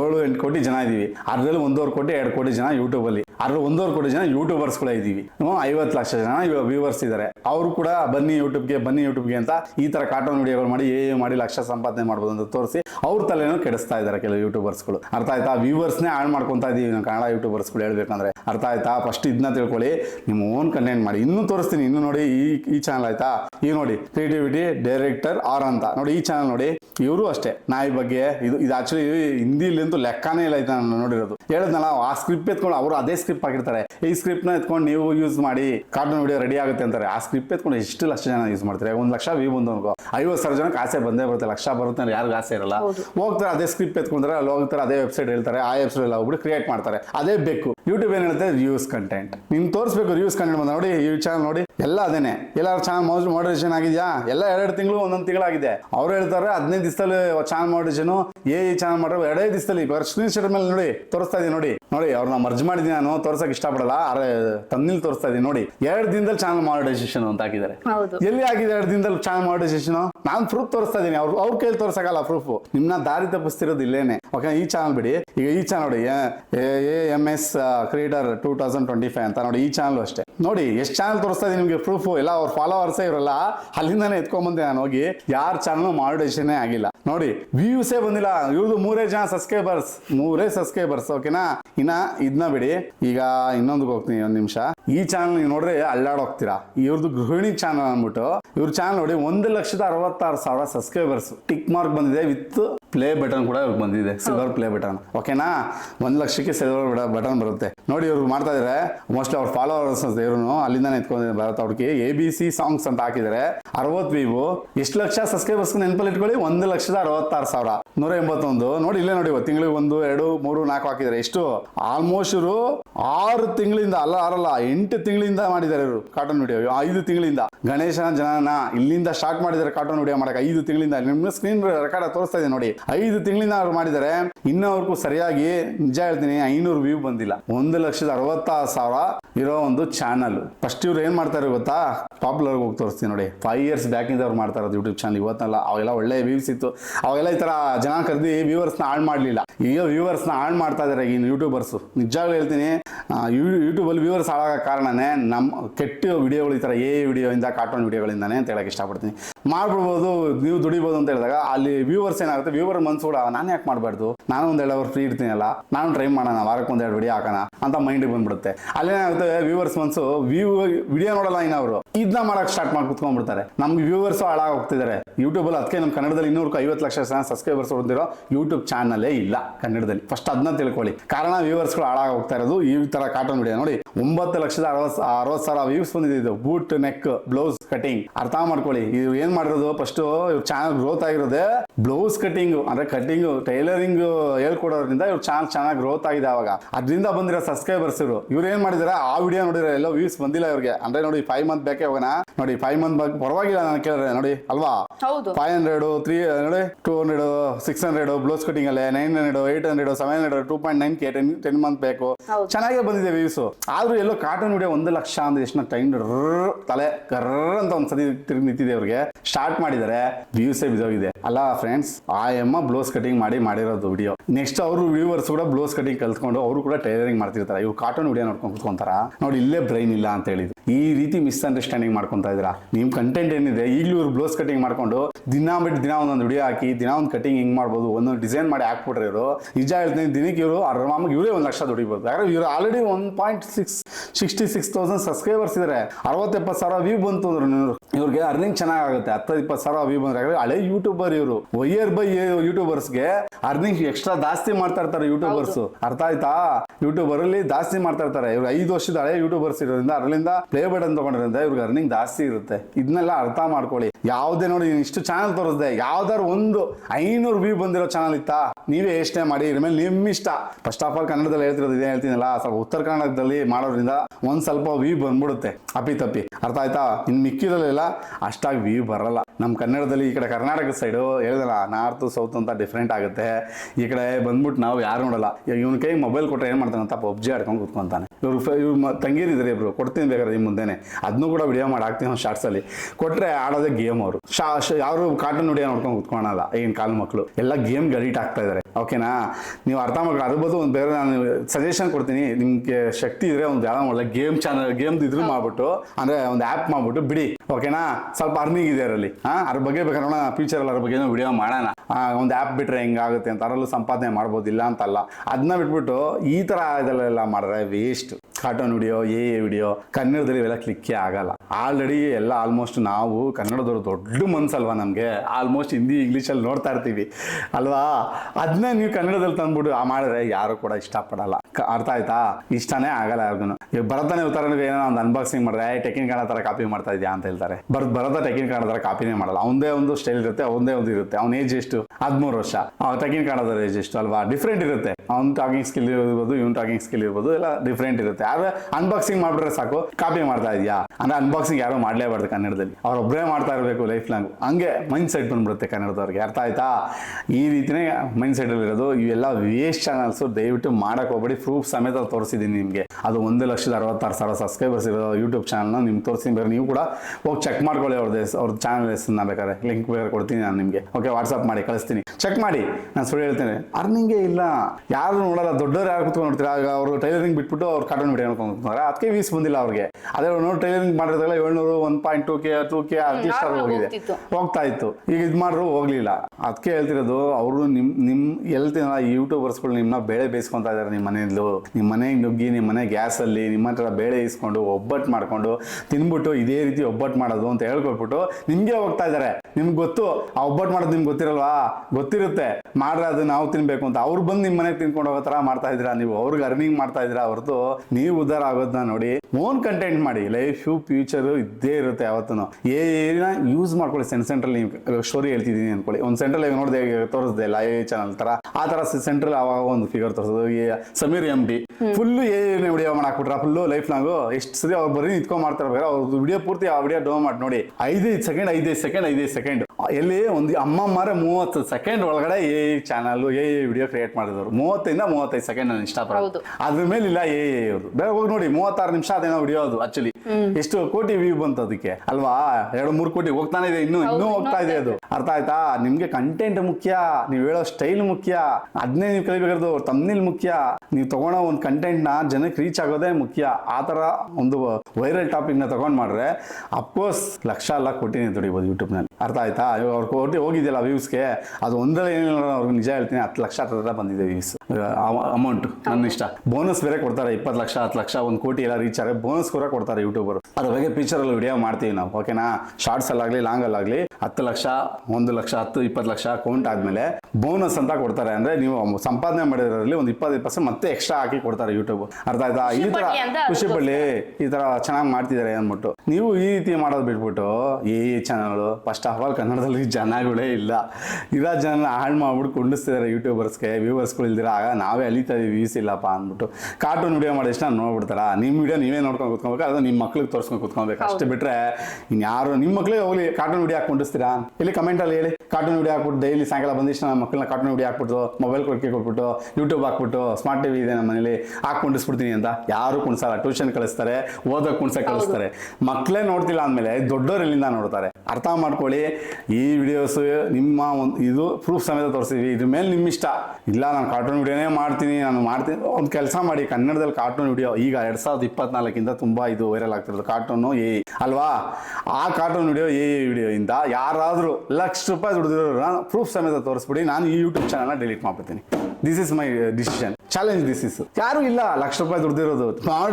ಏಳು, ಎಂಟು ಕೋಟಿ ಜನ ಇದೀವಿ ಅದರಲ್ಲಿ ಒಂದೂವರೆ ಕೋಟಿ, ಎರಡು ಕೋಟಿ ಜನ ಯೂಟ್ಯೂಬಲ್ಲಿ ಅದ್ರಲ್ಲಿ ಒಂದೂವರೆ ಕೋಟಿ ಜನ ಯೂಟ್ಯೂಬರ್ಸ್ಗಳೇ ಇದ್ದೀವಿ. ಐವತ್ತು ಲಕ್ಷ ಜನ ವ್ಯೂವರ್ಸ್ ಇದ್ದಾರೆ ಅವರು ಕೂಡ ಬನ್ನಿ ಯೂಟ್ಯೂಬ್ಗೆ ಬನ್ನಿ ಯೂಟ್ಯೂಬ್ಗೆ ಅಂತ ಈ ತರ ಕಾರ್ಟೂನ್ ವಿಡಿಯೋಗಳು ಮಾಡಿ, ಏ ಮಾಡಿ ಲಕ್ಷ ಸಂಪಾದನೆ ಮಾಡ್ಬೋದು ಅಂತ ತೋರಿಸಿ ಅವ್ರ ತಲೆನೂ ಕೆಡಿಸ್ತಾ ಇದ್ದಾರೆ ಕೆಲವು ಯೂಟ್ಯೂಬರ್ಸ್ಗಳು ಅರ್ಥ ಆಯ್ತಾ ವ್ಯೂವರ್ಸ್ನೇ ಹಾಳು ಮಾಡ್ಕೊಂತ ಇದೀವಿ. ನಾವು ಕನ್ನಡ ಯೂಟ್ಯೂಬರ್ಸ್ಗಳು ಹೇಳ್ಬೇಕಂದ್ರೆ ಅರ್ಥ ಆಯ್ತಾ? ಫಸ್ಟ್ ಇದನ್ನ ತಿಳ್ಕೊಳ್ಳಿ. ನಿಮ್ಮ ಓನ್ ಕಂಟೆಂಟ್ ಮಾಡಿ. ಇನ್ನೂ ತೋರಿಸ್ತೀನಿ. ಇನ್ನು ನೋಡಿ ಈ ಈ ಚಾನಲ್ ಆಯ್ತಾ? ಈ ನೋಡಿ ಕ್ರಿಯೇಟಿವಿಟಿ ಡೈರೆಕ್ಟರ್ ಆರ್ ಅಂತ. ನೋಡಿ ಈ ಚಾನಲ್ ನೋಡಿ. ಇವರು ಅಷ್ಟೇ. ನಾಯಿ ಬಗ್ಗೆ ಇದು ಇದು ಆಕ್ಚುಲಿ ಹಿಂದಿಲಂತೂ ಲೆಕ್ಕನೇ ಇಲ್ಲ ಆಯ್ತಾ ನಾನು ನೋಡಿರೋದು. ಹೇಳಿದ್ನಲ್ಲ ಆ ಸ್ಕ್ರಿಪ್ಟ್ ಎತ್ಕೊಂಡು ಅವರು ಅದೇ ಸ್ಕ್ರಿಪ್ಟ್ ಹಾಕಿರ್ತಾರೆ. ಈ ಸ್ಕ್ರಿಪ್ಟ್ನ ಎತ್ಕೊಂಡು ನೀವು ಯೂಸ್ ಮಾಡಿ ಕಾರ್ಟೂನ್ ವಿಡಿಯೋ ರೆಡಿ ಆಗುತ್ತೆ ಅಂತಾರೆ. ಆ ಸ್ಕ್ರಿಪ್ಟ್ ಎತ್ಕೊಂಡು ಎಷ್ಟು ಲಕ್ಷ ಜನ ಯೂಸ್ ಮಾಡ್ತಾರೆ. ಒಂದು ಲಕ್ಷ ವ್ಯೂ ಬಂದು ಅನ್ಕೋ ಐವತ್ತು ಸಾವಿರ ಜನಕ್ಕೆ ಆಸೆ ಬಂದೇ ಬರುತ್ತೆ. ಲಕ್ಷ ಬರುತ್ತೆ ಯಾರಿಗೂ ಆಸೆ ಇರಲ್ಲ. ಹೋಗ್ತಾರೆ ಅದೇ ಸ್ಕ್ರಿಪ್ಟ್ ಎತ್ಕೊಂಡ್ರೆ ಅಲ್ಲಿ ಹೋಗ್ತಾರೆ ಅದೇ ವೆಬ್ಸೈಟ್ ಹೇಳ್ತಾರೆ ಆ ವೆಬ್ಸೈಟ್ ಎಲ್ಲ ಹೋಗ್ಬಿಟ್ಟು ಕ್ರಿಯೇಟ್ ಮಾಡ್ತಾರೆ. ಅದೇ ಬೇಕು ಯೂಟ್ಯೂಬ್ ಏನ್ ಹೇಳುತ್ತೆ? ರಿವ್ಯೂಸ್ ಕಂಟೆಂಟ್ ನಿಮ್ ತೋರಿಸ್ಬೇಕು ರಿವ್ಯೂಸ್ ಕಂಟೆಂಟ್ ಬಂದ ನೋಡಿ ಈ ಚಾನಲ್ ನೋಡಿ ಎಲ್ಲ ಅದೇನೆ. ಎಲ್ಲಾರು ಚಾನಲ್ ಮೋಸ್ಟ್ ಮಾಡರೇಷನ್ ಆಗಿದ್ಯಾ? ಎಲ್ಲ ಎರಡು ತಿಂಗಳು ಒಂದೊಂದು ತಿಂಗಳಾಗಿದೆ. ಅವ್ರು ಹೇಳ್ತಾರೆ ಹದಿನೈದು ದಿವಸದಲ್ಲಿ ಚಾನಲ್ ಮಾಡರೇಷನ್ ಏ ಈ ಚಾನಲ್ ಮಾಡ್ರೆ ಎರಡೇ ದಿವಸದಲ್ಲಿ. ಸ್ಕ್ರೀನ್ ಶಾಟ್ ಮೇಲೆ ನೋಡಿ ತೋರಿಸ್ತಾ ಇದೀನಿ ನೋಡಿ. ನೋಡಿ ಅವ್ರನ್ನ ಮರ್ಜ್ ಮಾಡಿದೀನಿ ನಾನು ತೋರ್ಸಕ್ ಇಷ್ಟಪಡಲ್ಲ. ಆದ್ರೆ ತಂದಿಲ್ ತೋರಿಸ್ತಾ ಇದೀನಿ ನೋಡಿ. ಎರಡು ದಿನದಲ್ಲಿ ಚಾನಲ್ ಮಾಡರೇಷನ್ ಅಂತ ಹಾಕಿದ್ದಾರೆ. ಎಲ್ಲಿ ಆಗಿದೆ ಎರಡು ದಿನದಲ್ಲಿ ಚಾನಲ್ ಮಾಡರೇಷನ್ ನಾನು ಪ್ರೂಫ್ ತೋರಿಸ್ತಾ ಇದ್ದೀನಿ ಅವ್ರು ಅವ್ರ ಕೈಲಿ ಪ್ರೂಫ್ ನಿಮ್ಮನ್ನ ದಾರಿ ತಪ್ಪಿಸ್ತಿರೋದು ಇಲ್ಲೇನೆ. ಓಕೆ ಈ ಚಾನಲ್ ಬಿಡಿ. ಈಗ ಈ ಚಾನಲ್ ನೋಡಿ, A M S creator two thousand twenty five ಅಂತ ನೋಡಿ, ಈ ಚಾನಲ್ ಅಷ್ಟೇ. ನೋಡಿ, ಎಷ್ಟು ಚಾನಲ್ ತೋರಿಸ್ತಾ ಇದೆ ನಿಮಗೆ ಪ್ರೂಫ್ ಎಲ್ಲ, ಅವ್ರ ಫಾಲೋವರ್ಸೇ ಇರಲ್ಲ ಅಲ್ಲಿಂದಾನೆ ಎತ್ಕೊಂಡ್ಬಂದೆ ನಾನು ಹೋಗಿ, ಯಾರ ಚಾನಲ್ ಮಾಡರೇಷನ್ನೇ ಆಗಿಲ್ಲ. ನೋಡಿ ವ್ಯೂಸೇ ಬಂದಿಲ್ಲ ಇವ್ರದ್ದು ಮೂರೇ ಜನ ಸಬ್ಸ್ಕ್ರೈಬರ್ಸ್ ಮೂರೇ ಸಬ್ಸ್ಕ್ರೈಬರ್ಸ್ ಓಕೆನಾ ಇನ್ನ ಇದನ್ನ ಬಿಡಿ, ಈಗ ಇನ್ನೊಂದಕ್ಕೆ ಹೋಗ್ತೀನಿ ಒಂದು ನಿಮಿಷ. ಈ ಚಾನಲ್ ನೀವು ನೋಡ್ರೆ ಅಲ್ಲಾಡೋಗ್ತೀರಾ ಇವ್ರದ್ದು ಗೃಹಿಣಿ ಚಾನಲ್ ಅಂದ್ಬಿಟ್ಟು ಇವ್ರ ಚಾನಲ್ ನೋಡಿ ಒಂದು ಲಕ್ಷದ ಅರವತ್ತಾರು ಸಾವಿರ ಸಬ್ಸ್ಕ್ರೈಬರ್ಸ್ ಟಿಕ್ ಮಾರ್ಕ್ ಬಂದಿದೆ ವಿತ್ ಪ್ಲೇ ಬಟನ್ ಕೂಡ ಇವ್ರಿಗೆ ಬಂದಿದೆ ಸಿಲ್ವರ್ ಪ್ಲೇ ಬಟನ್ ಓಕೆನಾ ಒಂದ್ ಲಕ್ಷಕ್ಕೆ ಸಿಲ್ವರ್ ಬಟನ್ ಬರುತ್ತೆ. ನೋಡಿ ಇವ್ರು ಮಾಡ್ತಾ ಇದ್ರೆ ಮೋಸ್ಟ್ಲಿ ಅವ್ರ ಫಾಲೋವರ್ಸ್ ಇವ್ರು ಅಲ್ಲಿಂದ ಎತ್ಕೊಂಡಿದ್ದಾರೆ ಭಾರತ ಅವ್ರಿಗೆ. ಎ ಬಿ ಸಿ ಸಾಂಗ್ಸ್ ಅಂತ ಹಾಕಿದ್ರೆ ಅರವತ್ ವಿವು ಎಷ್ಟು ಲಕ್ಷ ಸಬ್ಸ್ಕ್ರೈಬರ್ಸ್ ನೆನಪಲ್ಲಿ ಇಟ್ಕೊಳ್ಳಿ. ಒಂದು ಲಕ್ಷದ ಅರವತ್ತಾರು ಸಾವಿರ. ನೂರ ಎಂಬತ್ತೊಂದು. ನೋಡಿ ಇಲ್ಲೇ ನೋಡಿ ತಿಂಗಳಿಗೆ ಒಂದು ಎರಡು, ಮೂರು, ನಾಲ್ಕು ಹಾಕಿದ್ರೆ ಎಷ್ಟು? ಆಲ್ಮೋಸ್ಟ್ ಇವರು ಆರು ತಿಂಗಳಿಂದ, ಅಲ್ಲ, ಆರಲ್ಲ, ಎಂಟು ತಿಂಗಳಿಂದ ಮಾಡಿದ್ದಾರೆ ಇವರು ಕಾರ್ಟೂನ್ ವಿಡಿಯೋ ಐದು ತಿಂಗಳಿಂದ. ಗಣೇಶನ, ಜನನ ಇಲ್ಲಿಂದ ಸ್ಟಾರ್ಟ್ ಮಾಡಿದ್ದಾರೆ ಕಾರ್ಟೂನ್ ವಿಡಿಯೋ ಮಾಡಕ್ಕೆ. ಐದು ತಿಂಗಳಿಂದ. ನಿಮ್ಮ ಸ್ಕ್ರೀನ್ ರೆಕಾರ್ಡ್ ತೋರಿಸ್ತಾ ಇದೆ ನೋಡಿ. ಐದು ತಿಂಗಳಿಂದ ಅವ್ರು ಮಾಡಿದ್ದಾರೆ. ಇನ್ನವರೆಗೂ ಸರಿಯಾಗಿ ನಿಜ ಹೇಳ್ತೀನಿ, ಐನೂರು ವ್ಯೂ ಬಂದಿಲ್ಲ. ಒಂದು ಲಕ್ಷದ ಅರವತ್ತಾರು ಸಾವಿರ ಇರೋ ಒಂದು ಚಾನಲ್ ಫಸ್ಟ್ ಇವ್ರು ಏನ್ ಮಾಡ್ತಾರೆ ಗೊತ್ತಾ? ಪಾಪ್ಯುಲರ್ ಹೋಗಿ ತೋರಿಸ್ತೀನಿ ನೋಡಿ. ಫೈವ್ ಇಯರ್ಸ್ ಬ್ಯಾಕ್ ಇಂದ ಅವ್ರು ಮಾಡ್ತಾ ಯೂಟ್ಯೂಬ್ ಚಾನಲ್ ಇವತ್ತಲ್ಲ, ಅವೆಲ್ಲ ಒಳ್ಳೆ ವ್ಯೂಸ್ ಇತ್ತು. ಅವೆಲ್ಲ ಈ ತರ ಜನ ಕರೆದಿ ವ್ಯೂವರ್ಸ್ನ ಹಾಳು ಮಾಡಲಿಲ್ಲ. ಈಗ ವ್ಯೂವರ್ಸ್ನ ಹಾಳು ಮಾಡ್ತಾ ಇದಾರೆ ಈಗಿನ ಯೂಟ್ಯೂಬರ್ಸು ನಿಜವಾಗ್ಲೂ ಹೇಳ್ತೀನಿ ಯೂಟ್ಯೂಬಲ್ಲಿ ವ್ಯೂವರ್ಸ್ ಹಾಳಾಗೋ ಕಾರಣನೇ ನಮ್ಮ ಕೆಟ್ಟ ವಿಡಿಯೋಗಳು ಈ ಥರ ಎ ವಿಡಿಯೋಯಿಂದ ಕಾರ್ಟೂನ್ ವಿಡಿಯೋಗಳಿಂದಾನೆ ಅಂತ ಹೇಳಕ್ಕೆ ಇಷ್ಟಪಡ್ತೀನಿ. ಮಾಡ್ಬಿಡ್ಬೋದು, ನೀವು ದುಡಿಬೋದು ಅಂತ ಹೇಳಿದಾಗ ಅಲ್ಲಿ ವ್ಯೂವರ್ಸ್ ಏನಾಗುತ್ತೆ ವ್ಯೂವರ್ ಮನ್ಸು ಕೂಡ, ನಾನು ಯಾಕೆ ಮಾಡಬಾರ್ದು? ನಾನು ಒಂದು ಎರಡು ಅವರ್ ಫ್ರೀ ಇರ್ತೀನಲ್ಲ, ನಾನು ಟ್ರೈ ಮಾಡೋಣ, ವಾರಕ್ಕೆ ಒಂದೆರಡು ವಿಡಿಯೋ ಹಾಕೋಣ ಅಂತ ಮೈಂಡಿಗೆ ಬಂದ್ಬಿಡುತ್ತೆ. ಅಲ್ಲೇನಾಗುತ್ತೆ ವ್ಯೂವರ್ಸ್ ಮನ್ಸು ವ್ಯೂ ವಿಡಿಯೋ ನೋಡಲ್ಲ ಇನ್ನವರು ಇದನ್ನ ಮಾಡಕ್ ಸ್ಟಾರ್ಟ್ ಮಾಡಿ ಕುತ್ಕೊಂಡ್ಬಿಡ್ತಾರೆ. ನಮ್ಗೆ ವ್ಯೂವರ್ಸ್ ಹಾಳಾಗೋಗ್ತಿದ್ದಾರೆ ಯೂಟ್ಯೂಬ್ ಅಲ್ಲಿ ಅದಕ್ಕೆ ನಮ್ಮ ಕನ್ನಡದಲ್ಲಿ ಇನ್ನೂರು ಐವತ್ತು ಲಕ್ಷ ಜನ ಸಬ್ಸ್ಕ್ರೈಬರ್ಸ್ ಹೊಂದಿರೋ ಯೂಟ್ಯೂಬ್ ಚಾನಲೇ ಇಲ್ಲ ಕನ್ನಡದಲ್ಲಿ. ಫಸ್ಟ್ ಅದನ್ನ ತಿಳ್ಕೊಳ್ಳಿ. ಕಾರಣ ವ್ಯೂವರ್ಸ್ಗಳು ಹಾಳಾಗೋಗ್ತಾ ಇರೋದು ಈ ತರ ಕಾರ್ಟೂನ್ ವಿಡಿಯೋ ನೋಡಿ. ಒಂಬತ್ತು ಲಕ್ಷದ ಅರವತ್ ಅರವತ್ತು ಸಾವಿರ ವ್ಯೂಸ್ ಬಂದಿದೆ ಇದು. ಬೂಟ್ ನೆಕ್ ಬ್ಲೌಸ್ ಕಟಿಂಗ್ ಅರ್ಥ ಮಾಡ್ಕೊಳ್ಳಿ. ಇದು ಏನ್ ಮಾಡಿರೋದು? ಫಸ್ಟ್ ಇವ್ರ ಚಾನಲ್ ಗ್ರೋತ್ ಆಗಿರೋದೇ ಬ್ಲೌಸ್ ಕಟಿಂಗ್ ಅಂದ್ರೆ ಕಟಿಂಗ್ ಟೈಲರಿಂಗ್ ಹೇಳ್ಕೊಡೋದ್ರಿಂದ ಇವ್ರ ಚಾನಲ್ ಚೆನ್ನಾಗಿ ಗ್ರೋತ್ ಆಗಿದೆ ಅವಾಗ. ಅದರಿಂದ ಬಂದಿರೋ ಸಬ್ಸ್ಕ್ರೈಬರ್ಸ್ ಇವರು. ಇವ್ರು ಏನ್ ಮಾಡಿದಾರೆ? ಆ ವಿಡಿಯೋ ನೋಡಿದ್ರೆ ಎಲ್ಲೋ ವ್ಯೂಸ್ ಬಂದಿಲ್ಲ ಇವ್ರಿಗೆ. ಅಂದ್ರೆ ನೋಡಿ ಫೈವ್ ಮಂತ್ ಬೇಕೇ ಹೋಗೋಣ. ನೋಡಿ ಫೈವ್ ಮಂತ್ ಬಗ್ಗೆ ಪರವಾಗಿಲ್ಲ ನಾನು ಕೇಳಿದ್ರೆ ನೋಡಿ ಅಲ್ವಾ? ಹೌದು. ಫೈವ್ ಹಂಡ್ರೆಡ್ ತ್ರೀ ನೋಡಿ two hundred six hundred blouse cutting ಅಲ್ಲೇ nine hundred eight hundred seven hundred two point nine K ten ten month ಬೇಕು. ಚೆನ್ನಾಗೇ ಬಂದಿದೆ ವ್ಯೂಸ್ ಆದ್ರೂ ಆದ್ರೂ ಎಲ್ಲೋ ಕಾಟನ್ ವಿಡಿಯೋ ಒಂದು ಲಕ್ಷ ಅಂದ್ರೆ ಎಷ್ಟು ಟೈಮ್ ತಲೆ ಕರ್ರ ಅಂತ ಒಂದ್ಸತಿ ತಿರುಗಿ ನಿಂತಿದೆ ಅವ್ರಿಗೆ ಸ್ಟಾರ್ಟ್ ಮಾಡಿದ್ದಾರೆ. ವ್ಯೂಸೇ ಬಿದೋಗಿದೆ. ಅಲ್ಲ ಫ್ರೆಂಡ್ಸ್ ಆ ಎಮ್ಮ ಬ್ಲೌಸ್ ಕಟಿಂಗ್ ಮಾಡಿ ಮಾಡಿರೋದು ವಿಡಿಯೋ ನೆಕ್ಸ್ಟ್ ಅವರು ವ್ಯೂವರ್ಸ್ ಕೂಡ ಬ್ಲೌಸ್ ಕಟಿಂಗ್ ಕಲ್ತ್ಕೊಂಡು ಅವರು ಕೂಡ ಟೈಲರಿಂಗ್ ಮಾಡ್ತಿರ್ತಾರೆ. ಇವ್ರು ಕಾಟನ್ ವಿಡಿಯೋ ನೋಡ್ಕೊಂಡು ಕುತ್ಕೊಂತಾರ. ನೋಡಿ ಇಲ್ಲೇ ಬ್ರೈನ್ ಇಲ್ಲ ಅಂತ ಹೇಳಿದ್ರು. ಈ ರೀತಿ ಮಿಸ್ಅಂಡರ್ಸ್ಟ್ಯಾಂಡಿಂಗ್ ಮಾಡ್ಕೊಂತ ಇದ್ರ ನಿಮ್ ಕಂಟೆಂಟ್ ಏನಿದೆ? ಈಗಲೂ ಇವ್ರು ಬ್ಲೌಸ್ ಕಟಿಂಗ್ ಮಾಡ್ಕೊಂಡು ದಿನ ಬಿಟ್ಟು ದಿನ ಒಂದೊಂದು ವಿಡಿಯೋ ಹಾಕಿ, ದಿನ ಒಂದು ಕಟಿಂಗ್ ಹಿಂಗ್ ಮಾಡ್ಬೋದು, ಒಂದೊಂದು ಡಿಸೈನ್ ಮಾಡಿ ಹಾಕ್ಬಿಟ್ರೆ ಇವರು. ನಿಜ ಹೇಳ್ತೀನಿ, ದಿನಕ್ಕೆ ಇವರು ಆರಾಮಾಗಿ ಇವರೇ ಒಂದು ಲಕ್ಷ ದುಡಿಬೋದು. ಯಾಕಂದ್ರೆ ಇವರು already one point six sixty six thousand subscribers ಇದ್ದಾರೆ ಅರವತ್ತೆಪ್ಪತ್ತು ಸಾವಿರ ವ್ಯೂ ಬಂತು ಅಂದ್ರೆ ಇವ್ರು- ಇವ್ರಿಗೆ ಅರ್ನಿಂಗ್ ಚೆನ್ನಾಗುತ್ತೆ ಹತ್ತು ಇಪ್ಪತ್ತು ಸಾವಿರ ವ್ಯೂ ಬಂದ್ರೆ ಹಳೆ ಯೂಟ್ಯೂಬರ್ ಇವರು. ವೈಯರ್ ಬೈ ಯೂಟ್ಯೂಬರ್ಸ್ಗೆ ಅರ್ನಿಂಗ್ ಎಕ್ಸ್ಟ್ರಾ ಜಾಸ್ತಿ ಮಾಡ್ತಾ ಇರ್ತಾರೆ ಯೂಟ್ಯೂಬರ್ಸ್ ಅರ್ಥ ಆಯ್ತಾ? ಯೂಟ್ಯೂಬರ್ ಅಲ್ಲಿ ಜಾಸ್ತಿ ಮಾಡ್ತಾ ಇರ್ತಾರೆ. ಇವ್ರು ಐದು ವರ್ಷದ ಹಳೆ ಯೂಟ್ಯೂಬರ್ಸ್ ಇರೋದ್ರಿಂದ ಅದರಿಂದ ಪ್ಲೇ ಬಟನ್ ತಗೊಂಡಿರೋದ್ರಿಂದ ಇವ್ರಿಗೆ ಅರ್ನಿಂಗ್ ಜಾಸ್ತಿ ಇರುತ್ತೆ. ಇದನ್ನೆಲ್ಲ ಅರ್ಥ ಮಾಡ್ಕೊಳ್ಳಿ. ಯಾವುದೇ ನೋಡಿ ಇಷ್ಟು ಚಾನಲ್ ತೋರಿಸ್ದೆ ಯಾವ್ದಾದ್ರು ಒಂದು ಐನೂರು ವ್ಯೂ ಬಂದಿರೋ ಚಾನಲ್ ಇತ್ತಾ? ನೀವೇ ಎಷ್ಟೇ ಮಾಡಿ. ಇದ್ರ ಮೇಲೆ ನಿಮ್ಮ ಇಷ್ಟ ಫಸ್ಟ್ ಆಫ್ ಆಲ್ ಕನ್ನಡದಲ್ಲಿ ಹೇಳ್ತಿರೋದು ಇದೇ ಹೇಳ್ತೀನಲ್ಲ. ಸ್ವಲ್ಪ ಉತ್ತರ ಕನ್ನಡದಲ್ಲಿ ಮಾಡೋದ್ರಿಂದ ಒಂದ್ ಸ್ವಲ್ಪ ವ್ಯೂ ಬಂದ್ಬಿಡುತ್ತೆ. ಅಪ್ಪಿ ತಪ್ಪಿ. ಅರ್ಥ ಆಯ್ತಾ? ಇನ್ ಮಿಕ್ಕಿದಲ್ಲೆಲ್ಲ ಅಷ್ಟಾಗಿ ವ್ಯೂ ಬರಲ್ಲ. ನಮ್ಮ ಕನ್ನಡದಲ್ಲಿ ಈ ಕಡೆ ಕರ್ನಾಟಕ ಸೈಡು ಹೇಳಿದಲ್ಲ ನಾರ್ತ್ ಸೌತ್ ಅಂತ ಡಿಫ್ರೆಂಟ್ ಆಗುತ್ತೆ. ಈ ಕಡೆ ಬಂದ್ಬಿಟ್ಟು ನಾವು ಯಾರು ನೋಡಲ್ಲ. ಇವನ್ ಕೈ ಮೊಬೈಲ್ ಕೊಟ್ಟರೆ ಏನು ಮಾಡ್ತಾನೆ ಅಂತ ಪಬ್ಜಿ ಆಡ್ಕೊಂಡು ಕುತ್ಕೊಂತಾನೆ. ಇವ್ರು ಇವ್ರು ಮ- ತಂಗೀರಿದ್ದಾರೆ ಇಬ್ರು, ಕೊಡ್ತೀನಿ ಬೇಕಾದ್ರೆ ನಿಮ್ಮ ಮುಂದೆನೆ. ಅದನ್ನೂ ಕೂಡ ವಿಡಿಯೋ ಮಾಡಿ ಹಾಕ್ತೀನಿ ಒಂದು ಶಾರ್ಟ್ಸಲ್ಲಿ ಕೊಟ್ಟರೆ ಆಡೋದೇ ಗೇಮ್ ಅವರು. ಶಾ ಯಾರು ಕಾರ್ಟೂನ್ ವಿಡಿಯೋ ನೋಡ್ಕೊಂಡು ಕುತ್ಕೊಳಲ್ಲ ಈಗಿನ ಕಾಲ ಮಕ್ಕಳು ಎಲ್ಲ ಗೇಮ್ಗೆ ಅಡಿಟ್ ಆಗ್ತಾ ಇದ್ದಾರೆ ಓಕೆನಾ ನೀವು ಅರ್ಥ ಮಾಡ್ಕೊಳ್ಳಿ, ಅದ್ರ ಬದಲು ಒಂದು ಬೇರೆ ನಾನು ಸಜೆಷನ್ ಕೊಡ್ತೀನಿ. ನಿಮಗೆ ಶಕ್ತಿ ಇದ್ರೆ ಒಂದು ಯಾವ್ದೋ ಒಳ್ಳೆ ಗೇಮ್ ಚಾನಲ್ ಗೇಮ್ ಇದ್ರು ಮಾಡ್ಬಿಟ್ಟು, ಅಂದ್ರೆ ಒಂದು ಆ್ಯಪ್ ಮಾಡ್ಬಿಟ್ಟು ಬಿಡಿ. ಓಕೆನಾ ಸ್ವಲ್ಪ ಅರ್ನಿಂಗ್ ಇದೆ ಅದರಲ್ಲಿ. ಹಾಂ ಅದ್ರ ಬಗ್ಗೆ ಬೇಕಾದ್ರೆ ನೋಡೋಣ ಫ್ಯೂಚರಲ್ಲಿ ಅದ್ರ ಬಗ್ಗೆ ವಿಡಿಯೋ ಮಾಡೋಣ. ಒಂದು ಆ್ಯಪ್ ಬಿಟ್ಟರೆ ಹೆಂಗಾಗುತ್ತೆ ಅಂತ, ಅದರಲ್ಲೂ ಸಂಪಾದನೆ ಮಾಡ್ಬೋದಿಲ್ಲ ಅಂತಲ್ಲ. ಅದನ್ನ ಬಿಟ್ಬಿಟ್ಟು ಈ ಥರ ಇದೆಲ್ಲ ಮಾಡಿದ್ರೆ waste cartoon video a a video ಕನ್ನಡದಲ್ಲಿ ಇವೆಲ್ಲ ಕ್ಲಿಕ್ಕೇ ಆಗಲ್ಲ. ಆಲ್ರೆಡಿ ಎಲ್ಲ ಆಲ್ಮೋಸ್ಟ್ ನಾವು ಕನ್ನಡದವ್ರು ದೊಡ್ಡ ಮನ್ಸಲ್ವಾ ನಮಗೆ? ಆಲ್ಮೋಸ್ಟ್ ಹಿಂದಿ ಇಂಗ್ಲೀಷಲ್ಲಿ ನೋಡ್ತಾ ಇರ್ತೀವಿ. ಅಲ್ವಾ? ಅದನ್ನೇ ನೀವು ಕನ್ನಡದಲ್ಲಿ ತಂದ್ಬಿಟ್ಟು ಆ ಮಾಡಿದ್ರೆ ಯಾರು ಕೂಡ ಇಷ್ಟಪಡಲ್ಲ. ಅರ್ಥ ಆಯ್ತಾ? ಇಷ್ಟನೇ ಆಗಲ್ಲ ಯಾರಿಗೂ ಈಗ ಭರತನೇ ಏನೋ ಒಂದು ಅನ್ಬಾಕ್ಸಿಂಗ್ ಮಾಡಿದ್ರೆ ಟೆಕಿನ್ ಕಾಣೋ ಥರ ಕಾಪಿ ಮಾಡ್ತಾ ಇದೆಯಾ? ಅಂತ ಹೇಳ್ತಾರೆ. ಬರ್ ಭರತ ಟೆಕಿನ್ ಕಾಣೋ ಥರ ಕಾಪಿನೇ ಮಾಡಲ್ಲ. ಅವಂದೇ ಒಂದು ಸ್ಟೈಲ್ ಇರುತ್ತೆ, ಅವಂದೇ ಒಂದು ಇರುತ್ತೆ. ಅವ್ನ ಏಜ್ ಎಷ್ಟು? ಹದಿಮೂರು ವರ್ಷ. ಟೆಕಿನ್ ಕಾಣೋದ್ರ ಏಜ್ ಎಷ್ಟು? ಅಲ್ವಾ? ಡಿಫ್ರೆಂಟ್ ಇರುತ್ತೆ. ಅವ್ನ ಟಾಕಿಂಗ್ ಸ್ಕಿಲ್ ಇರ್ಬೋದು, ಇವ್ನ ಟಾಕಿಂಗ್ ಸ್ಕಿಲ್ ಇರ್ಬೋದು, ಎಲ್ಲ ಡಿಫ್ರೆಂಟ್ ಇರುತ್ತೆ. ಆದ್ರೆ ಅನ್ಬಾಕ್ಸಿಂಗ್ ಮಾಡ್ಬಿಟ್ರೆ ಸಾಕು. ಕಾಪಿ ಮಾಡ್ತಾ ಇದೆಯಾ? ಅಂದ್ರೆ ಅನ್ಬಾಕ್ಸಿಂಗ್ ಯಾರು ಮಾಡಲೇಬಾರ್ದು ಕನ್ನಡದಲ್ಲಿ. ಅವ್ರೊಬ್ಬರೇ ಮಾಡ್ತಾ ಇರಬೇಕು ಲೈಫ್ ಲಾಂಗ್ ಹಂಗೆ ಮೈಂಡ್ ಸೆಟ್ ಬಂದ್ಬಿಡುತ್ತೆ ಕನ್ನಡದವ್ರಿಗೆ. ಅರ್ಥ ಆಯ್ತಾ? ಈ ರೀತಿನೇ ಮೈಂಡ್ ಸೆಟ್ ಇರೋದು. ಇವೆಲ್ಲ ವೇಸ್ಟ್ ಚಾನಲ್ಸ್ ದಯವಿಟ್ಟು ಮಾಡಕ್ ಹೋಗ್ಬೇಡಿ. ಪ್ರೂಫ್ ಸಮೇತ ತೋರಿಸಿದ್ದೀನಿ ನಿಮಗೆ. ಅದು ಒಂದು ಲಕ್ಷದ ಅರವತ್ತಾರು ಸಾವಿರ ಸಬ್ಸ್ಕ್ರೈಬರ್ಸ್ ಇರೋ ಯೂಟ್ಯೂಬ್ ಚಾನಲ್ನ ನಿಮ್ಗೆ ತೋರಿಸ್ತೀನಿ ಬೇಕಾದ್ರೆ ನೀವು ಕೂಡ ಹೋಗಿ ಚೆಕ್ ಮಾಡ್ಕೊಳ್ಳಿ ಅವ್ರದ್ದು ಅವ್ರ ಚಾನಲ್ ಹೆಸರನ್ನ ಬೇಕಾದ್ರೆ. ಲಿಂಕ್ ಬೇಕಾದ್ರೆ ಕೊಡ್ತೀನಿ ನಾನು ನಿಮಗೆ. ಓಕೆ ವಾಟ್ಸಪ್ ಮಾಡಿ, ಕಳಿಸ್ತೀನಿ. ಚೆಕ್ ಮಾಡಿ. ನಾನು ಸುಳ್ಳು ಹೇಳ್ತೇನೆ. ಅರ್ನಿಂಗೇ ಇಲ್ಲ. ಯಾರು ನೋಡಲ್ಲ, ದೊಡ್ಡವ್ರು ಯಾರು ಕುತ್ಕೊಂಡು ನೋಡ್ತೀರಾ? ಅವರು ಟೈಲರಿಂಗ್ ಬಿಟ್ಬಿಟ್ಟು ಅವ್ರು ಕಾರ್ಟೂನ್ ವಿಡಿಯೋ ನೋಡ್ಕೊಂಡು ಕೂತ್ಕೊಂತಾರೆ ಅದಕ್ಕೆ ವೀಸ್ ಬಂದಿಲ್ಲ ಅವ್ರಿಗೆ. ಅದೇ ನೋಡಿ ಟ್ರೈನಿಂಗ್ ಮಾಡಿರೋದಲ್ಲ ಏಳ್ನೂರು one point two K two K adjust ಹೋಗಿದೆ. ಹೋಗ್ತಾ ಇತ್ತು. ಈಗ ಇದು ಮಾಡ್ರು ಹೋಗ್ಲಿಲ್ಲ. ಅದಕ್ಕೆ ಹೇಳ್ತಿರೋದು ಅವರು ನಿಮ್ ನಿಮ್ ಹೇಳ್ತೀನಲ್ಲ ಯೂಟ್ಯೂಬರ್ಸ್ ಯೂಟ್ಯೂಬರ್ಸ್ಗಳು ನಿಮ್ಮನ್ನ ಬೇಳೆ ಬೇಯಿಸ್ಕೊಂತ ಇದಾರೆ ನಿಮ್ಮ ಮನೆಯಲ್ಲೂ. ನಿಮ್ಮ ಮನೆಗೆ ನುಗ್ಗಿ ನಿಮ್ಮ ಮನೆ ಗ್ಯಾಸಲ್ಲಿ ನಿಮ್ಮ ಹತ್ರ ಬೇಳೆ ಇಸ್ಕೊಂಡು ಒಬ್ಬಟ್ಟು ಮಾಡ್ಕೊಂಡು ತಿನ್ಬಿಟ್ಟು ಇದೇ ರೀತಿ ಒಬ್ಬಟ್ಟು ಮಾಡೋದು ಅಂತ ಹೇಳ್ಕೊಟ್ಬಿಟ್ಟು ನಿಮಗೆ ಹೋಗ್ತಾ ಇದ್ದಾರೆ ನಿಮ್ಗೆ ಗೊತ್ತು ಆ ಒಬ್ಬಟ್ಟು ಮಾಡೋದು ನಿಮ್ಗೆ ಗೊತ್ತಿರಲ್ವಾ? ಗೊತ್ತಿರುತ್ತೆ. ಮಾಡ್ರೆ ಅದು ನಾವು ತಿನ್ಬೇಕು ಅಂತ. ಅವ್ರು ಬಂದು ನಿಮ್ಮ ಮನೆಗೆ ತಿನ್ಕೊಂಡು ಹೋಗೋ ಥರ ಮಾಡ್ತಾ ಇದ್ದೀರಾ ನೀವು? ಅವ್ರಿಗೆ ಅರ್ನಿಂಗ್ ಮಾಡ್ತಾ ಇದ್ದೀರಾ ಹೊರತು? ನೀವು ಉದ್ದಾರ ಆಗೋದನ್ನ ನೋಡಿ ಓನ್ ಕಂಟೆಂಟ್ ಮಾಡಿ. ಲೈಫು ಫ್ಯೂಚರ್ ಇದ್ದೇ ಇರುತ್ತೆ ಯಾವತ್ತೂ ಏನ ಯೂಸ್ ಮಾಡ್ಕೊಳ್ಳಿ ಸೆನ್ ಸೆಂಟ್ರಲ್ ನೀವು. ಸ್ಟೋರಿ ಹೇಳ್ತಿದ್ದೀನಿ ಅನ್ಕೊಳ್ಳಿ. ಒಂದು ಸೆಂಟ್ರಲ್ ಈಗ ನೋಡಿದೆ ತೋರಿಸ್ದೆ ಇಲ್ಲ ಎ ಚಾನಲ್ ತರ ಆ ತರ ಸೆಂಟ್ರಲ್ ಅವಾಗ ಒಂದು ಫಿಗರ್ ತೋರಿಸೋದು. ಈ ಸಮೀರ್ ಎಂ ಡಿ ಫುಲ್ ಏ ವಿಡಿಯೋ ಮಾಡಾಕ್ಬಿಟ್ರ? ಫುಲ್ ಲೈಫ್ ಲಾಂಗು ಎಷ್ಟು ಸರಿ ಅವ್ರು ಬರೀ ಮಾಡ್ತಾ ಮಾಡ್ತಾರೆ ಅವ್ರದ್ದು ವಿಡಿಯೋ ಪೂರ್ತಿ ಆ ವಿಡಿಯೋ ಡೋ ಮಾಡಿ. ನೋಡಿ ಐದೈದು ಸೆಕೆಂಡ್ ಐದೈದು ಸೆಕೆಂಡ್ ಐದೈದು ಸೆಕೆಂಡ್ ಎಲ್ಲಿ? ಒಂದು ಅಮ್ಮ ಮಾರೆ ಮೂವತ್ತು ಸೆಕೆಂಡ್ ಒಳಗಡೆ A channel A video create ಮಾಡಿದವರು. ಮೂವತ್ತರಿಂದ ಮೂವತ್ತೈದು ಸೆಕೆಂಡ್ ನಾನು. ಇಷ್ಟಪಡೋದು ಅದ್ರ ಮೇಲೆ ಇಲ್ಲ ಎ ಅವರು ಬೇರೆ ಹೋಗಿ ನೋಡಿ ಮೂವತ್ತಾರು ನಿಮಿಷ ಅದೇನೋ ವಿಡಿಯೋ ಅದು ಆಕ್ಚುಲಿ ಎಷ್ಟು ಕೋಟಿ ವ್ಯೂ ಬಂತು ಅದಕ್ಕೆ? ಅಲ್ವಾ? ಎರಡು ಮೂರು ಕೋಟಿ ಹೋಗ್ತಾನೆ ಇದೆ ಇನ್ನು ಇನ್ನೂ ಹೋಗ್ತಾ ಇದೆ ಅದು. ಅರ್ಥ ಆಯ್ತಾ? ನಿಮ್ಗೆ ಕಂಟೆಂಟ್ ಮುಖ್ಯ ನೀವು ಹೇಳೋ ಸ್ಟೈಲ್ ಮುಖ್ಯ ಅದನ್ನೇ ನೀವು ಕಲಿಬೇಕಾದ್ರು ತಮ್ನಿಲ್ ಮುಖ್ಯ. ನೀವು ತಗೊಳೋ ಒಂದು ಕಂಟೆಂಟ್ನ ಜನಕ್ಕೆ ರೀಚ್ ಆಗೋದೇ ಮುಖ್ಯ. ಆ ತರ ಒಂದು ವೈರಲ್ ಟಾಪಿಕ್ನ ತಗೊಂಡ್ ಮಾಡ್ರೆ ಅಫ್ಕೋರ್ಸ್ ಲಕ್ಷ ಅಲ್ಲ ಕೊಟ್ಟಿನಿ ದುಡಿಬೋದು ಯೂಟ್ಯೂಬ್ನಲ್ಲಿ. ಅರ್ಥ ಆಯ್ತಾ? ಇವಾಗ ಅವ್ರ ಕೋಟಿ ಹೋಗಿದೆಯಲ್ಲ ವ್ಯೂಸ್ಗೆ ಅದು ಒಂದರಲ್ಲಿ ಏನಿಲ್ಲ ಅವ್ರಿಗೆ ನಿಜ ಹೇಳ್ತೀನಿ ಹತ್ತು ಲಕ್ಷ ಹತ್ರ ಬಂದಿದೆ ವ್ಯೂಸ್ ಅಮೌಂಟ್ ನನ್ನ ಇಷ್ಟ. ಬೋನಸ್ ಬೇರೆ ಕೊಡ್ತಾರೆ ಇಪ್ಪತ್ತು ಲಕ್ಷ ಹತ್ತು ಲಕ್ಷ ಒಂದು ಕೋಟಿ ಎಲ್ಲ ರೀಚ್ ಆದರೆ ಬೋನಸ್ ಕೂಡ ಕೊಡ್ತಾರೆ ಯೂಟ್ಯೂಬರ್ ಅದ್ರ ಬಗ್ಗೆ ಫೀಚರಲ್ಲಿ ಅಲ್ಲಿ ವಿಡಿಯೋ ಮಾಡ್ತೀವಿ ನಾವು ಓಕೆನಾ ಶಾರ್ಟ್ಸ್ ಅಲ್ಲಾಗಲಿ ಲಾಂಗ್ ಅಲ್ಲಾಗಲಿ ಹತ್ತು ಲಕ್ಷ ಒಂದು ಲಕ್ಷ ಹತ್ತು ಇಪ್ಪತ್ತು ಲಕ್ಷ ಕೌಂಟ್ ಆದ್ಮೇಲೆ ಬೋನಸ್ ಅಂತ ಕೊಡ್ತಾರೆ. ಅಂದ್ರೆ ನೀವು ಸಂಪಾದನೆ ಮಾಡಿರೋದ್ರಲ್ಲಿ ಒಂದು ಇಪ್ಪತ್ತೈದು ಪರ್ಸೆಂಟ್ ಮತ್ತೆ ಎಕ್ಸ್ಟ್ರಾ ಹಾಕಿ ಕೊಡ್ತಾರೆ ಯೂಟ್ಯೂಬ್ ಅರ್ಥ ಆಯ್ತಾ? ಈ ತರ ಖುಷಿ ಪಡ್ಲಿ ಖುಷಿ ಪಡ್ಲಿ ಈ ತರ ಚೆನ್ನಾಗಿ ಮಾಡ್ತಿದ್ದಾರೆ ಅಂದ್ಬಿಟ್ಟು. ನೀವು ಈ ರೀತಿ ಮಾಡೋದು ಬಿಟ್ಬಿಟ್ಟು ಈ ಚಾನಲ್ ಫಸ್ಟ್ ಆಫ್ ಕನ್ನಡದಲ್ಲಿ ಜನಗಳೇ ಇಲ್ಲ. ಇರೋ ಜನ ಹಾಳು ಮಾಡ್ಬಿಟ್ಟು ಕುಂಡಿಸ್ತಿದ್ದಾರೆ ಯೂಟ್ಯೂಬರ್ಸ್ಗೆ ವ್ಯೂವರ್ಸ್ಗಳು ಇಲ್ದಿರ ಆಗ ನಾವೇ ಅಲಿತಾ ಇದೀವಿ ವ್ಯೂಸ್ ಇಲ್ಲಪ್ಪ ಅಂದ್ಬಿಟ್ಟು. ಕಾರ್ಟೂನ್ ವಿಡಿಯೋ ಮಾಡಿ ಎಷ್ಟು ನೋಡ್ಬಿಡ್ತಾರ? ನಿಮ್ಮ ವಿಡಿಯೋ ನೀವೇ ನೋಡ್ಕೊಂಡು ಕುತ್ಕೊಬೇಕು? ಅದು ನಿಮ್ಮ ಮಕ್ಳಿಗೆ ತೋರಿಸ್ಕೊಂಡು ಕುತ್ಕೊಬೇಕು? ಅಷ್ಟೇ ಬಿಟ್ರೆ ಇನ್ಯಾರು ನಿಮ್ಮ ಮಕ್ಳಿಗೆ ಹೋಗ್ಲಿ ಕಾರ್ಟೂನ್ ವಿಡಿಯೋ ಹಾಕಿ ಕುಂಡಿಸ್ತೀರಾ? ಇಲ್ಲಿ ಕಮೆಂಟಲ್ಲಿ ಹೇಳಿ. ಕಾರ್ಟೂನ್ ವಿಡಿಯೋ ಹಾಕ್ಬಿಟ್ಟು ಡೈಲಿ ಸಾಯಂಕಾಲ ಬಂದಿಷ್ಟು ನಮ್ಮ ಮಕ್ಕಳನ್ನ ಕಾರ್ಟೂನ್ ವಿಡಿಯೋ ಹಾಕ್ಬಿಟ್ಟು ಮೊಬೈಲ್ ಕೊಡ್ಕೆ ಕೊಟ್ಬಿಟ್ಟು ಯೂಟ್ಯೂಬ್ ಹಾಕ್ಬಿಟ್ಟು ಸ್ಮಾರ್ಟ್ ಟಿವಿ ಇದೆ ನಮ್ಮ ಮನೇಲಿ ಹಾಕೊಂಡಿಸ್ಬಿಡ್ತೀನಿ ಕುಂಡಿಸ್ಬಿಡ್ತೀನಿ ಅಂತ ಯಾರು ಕುಣಿಸಲ್ಲ. ಟ್ಯೂಷನ್ ಕಳಿಸ್ತಾರೆ ಓದೋಕೆ ಕುಣ್ಸಕ್ಕೆ ಕಳಿಸ್ತಾರೆ. ಮಕ್ಕಳೇ ನೋಡ್ತಿಲ್ಲ ಅಂದಮೇಲೆ ದೊಡ್ಡೋರು ಎಲ್ಲಿಂದ ನೋಡ್ತಾರೆ? ಅರ್ಥ ಮಾಡ್ಕೊಳ್ಳಿ. ಈ ವಿಡಿಯೋಸ್ ನಿಮ್ಮ ಒಂದು ಇದು ಪ್ರೂಫ್ ಸಮೇತ ತೋರಿಸಿದ್ವಿ ಇದ್ರ ಮೇಲೆ ನಿಮ್ಮ ಇಷ್ಟ ಇಲ್ಲ, ನಾನು ಕಾರ್ಟೂನ್ ವಿಡಿಯೋನೇ ಮಾಡ್ತೀನಿ, ನಾನು ಮಾಡ್ತೀನಿ. ಒಂದು ಕೆಲಸ ಮಾಡಿ. ಕನ್ನಡದಲ್ಲಿ ಕಾರ್ಟೂನ್ ವಿಡಿಯೋ ಈಗ ಎರಡು ಸಾವಿರದ ಇಪ್ಪತ್ನಾಲ್ಕಿಂದ ತುಂಬ ಇದು ವೈರಲ್ ಆಗ್ತಿರೋದು. ಕಾರ್ಟೂನು ಎ ಅಲ್ವಾ? ಆ ಕಾರ್ಟೂನ್ ವಿಡಿಯೋ ಎ ವಿಡಿಯೋ ಇಂದ ಯಾರಾದರೂ ಲಕ್ಷ ರೂಪಾಯಿ ದುಡಿದಿರೋರು ಪ್ರೂಫ್ ಸಮೇತ ತೋರಿಸ್ಬಿಡಿ. ನಾನು ಈ ಯೂಟ್ಯೂಬ್ ಚಾನಲ್ನ ಡಿಲೀಟ್ ಮಾಡ್ಬಿಡ್ತೀನಿ. This is my decision challenge this is ಯಾರು ಇಲ್ಲ ಲಕ್ಷ ರೂಪಾಯಿ ದುಡ್ದಿರೋದು.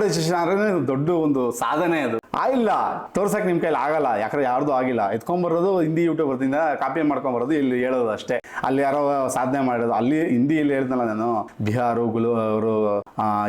ಡಿಸಿಷನ್ ಅಂದ್ರೆ ದೊಡ್ಡ ಒಂದು ಸಾಧನೆ ಅದು. ಆ, ಇಲ್ಲ ನಿಮ್ಮ ನಿಮ್ ಕೈಲಿ ಆಗಲ್ಲ, ಯಾಕಂದ್ರೆ ಯಾರ್ದು ಆಗಿಲ್ಲ. ಎತ್ಕೊಂಬರೋದು ಹಿಂದಿ ಯೂಟ್ಯೂಬರ್ದಿಂದ ಕಾಪಿ ಮಾಡ್ಕೊಂಬರೋದು ಇಲ್ಲಿ ಹೇಳೋದು ಅಷ್ಟೇ. ಅಲ್ಲಿ ಯಾರೋ ಸಾಧನೆ ಮಾಡೋದು ಅಲ್ಲಿ ಹಿಂದಿ ಇಲ್ಲಿ ಹೇಳ್ದಲ್ಲ ನಾನು, ಬಿಹಾರು, ಗುಲು, ಅವರು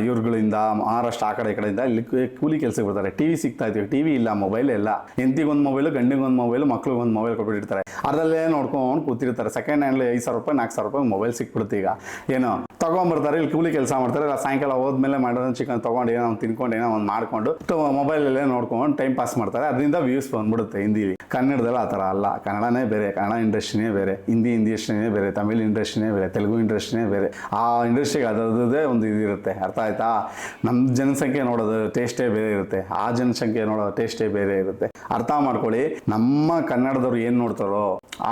ಇವ್ರುಗಳಿಂದ, ಮಹಾರಾಷ್ಟ್ರ, ಆ ಕಡೆ ಈ ಕಡೆಯಿಂದ ಇಲ್ಲಿ ಕೂಲಿ ಕೆಲಸಕ್ಕೆ ಬರ್ತಾರೆ. ಟಿವಿ ಸಿಗ್ತಾ ಇದ್ದೀವಿ ಟಿವಿ ಇಲ್ಲ ಮೊಬೈಲ್ ಇಲ್ಲ. ಹೆಂತಿಗೊಂದು ಮೊಬೈಲು ಗಂಡಿಗೊಂದು ಮೊಬೈಲು ಮಕ್ಳಿಗೊಂದು ಮೊಬೈಲ್ ಕೊಟ್ಬಿಟ್ಟಿರ್ತಾರೆ. ಅದರಲ್ಲೇ ನೋಡ್ಕೊಂಡು ಕೂತಿರ್ತಾರೆ. ಸೆಕೆಂಡ್ ಹ್ಯಾಂಡ್ ಐದು ಸಾವಿರ ರೂಪಾಯಿ, ನಾಲ್ಕು ಸಾವಿರ ರೂಪಾಯಿ ಮೊಬೈಲ್ ಸಿಕ್ಬಿಡುತ್ತೆ ಈಗ. ಏನು? ತಗೊಂಡ್ಬರ್ತಾರೆ ಇಲ್ಲಿ ಕೂಲಿ ಕೆಲಸ ಮಾಡ್ತಾರೆ, ಇಲ್ಲ ಸಾಯಂಕಾಲ ಹೋದ್ಮೇಲೆ ಮಾಡೋದನ್ನ ಚಿಕನ್ ತೊಗೊಂಡು ಏನೋ ಒಂದು ತಿನ್ಕೊಂಡು, ಏನೋ ಒಂದು ಮಾಡ್ಕೊಂಡು ಮೊಬೈಲಲ್ಲೇ ನೋಡ್ಕೊಂಡು ಟೈಮ್ ಪಾಸ್ ಮಾಡ್ತಾರೆ. ಅದರಿಂದ ವ್ಯೂಸ್ ಬಂದ್ಬಿಡುತ್ತೆ ಹಿಂದಿಲಿ. ಕನ್ನಡದಲ್ಲಿ ಆ ಥರ ಅಲ್ಲ. ಕನ್ನಡನೇ ಬೇರೆ, ಕನ್ನಡ ಇಂಡಸ್ಟ್ರಿನೇ ಬೇರೆ, ಹಿಂದಿ ಇಂಡಸ್ಟ್ರಿನೇ ಬೇರೆ, ತಮಿಳ್ ಇಂಡಸ್ಟ್ರಿನೇ ಬೇರೆ, ತೆಲುಗು ಇಂಡಸ್ಟ್ರಿನೇ ಬೇರೆ. ಆ ಇಂಡಸ್ಟ್ರಿಗೆ ಅದರದ್ದೇ ಒಂದು ಇದಿರುತ್ತೆ. ಅರ್ಥ ಆಯ್ತಾ? ನಮ್ಮ ಜನಸಂಖ್ಯೆ ನೋಡೋದು ಟೇಸ್ಟೇ ಬೇರೆ ಇರುತ್ತೆ. ಆ ಜನಸಂಖ್ಯೆ ನೋಡೋ ಟೇಸ್ಟೇ ಬೇರೆ ಇರುತ್ತೆ. ಅರ್ಥ ಮಾಡ್ಕೊಳ್ಳಿ, ನಮ್ಮ ಕನ್ನಡದವ್ರು ಏನು ನೋಡ್ತಾರೋ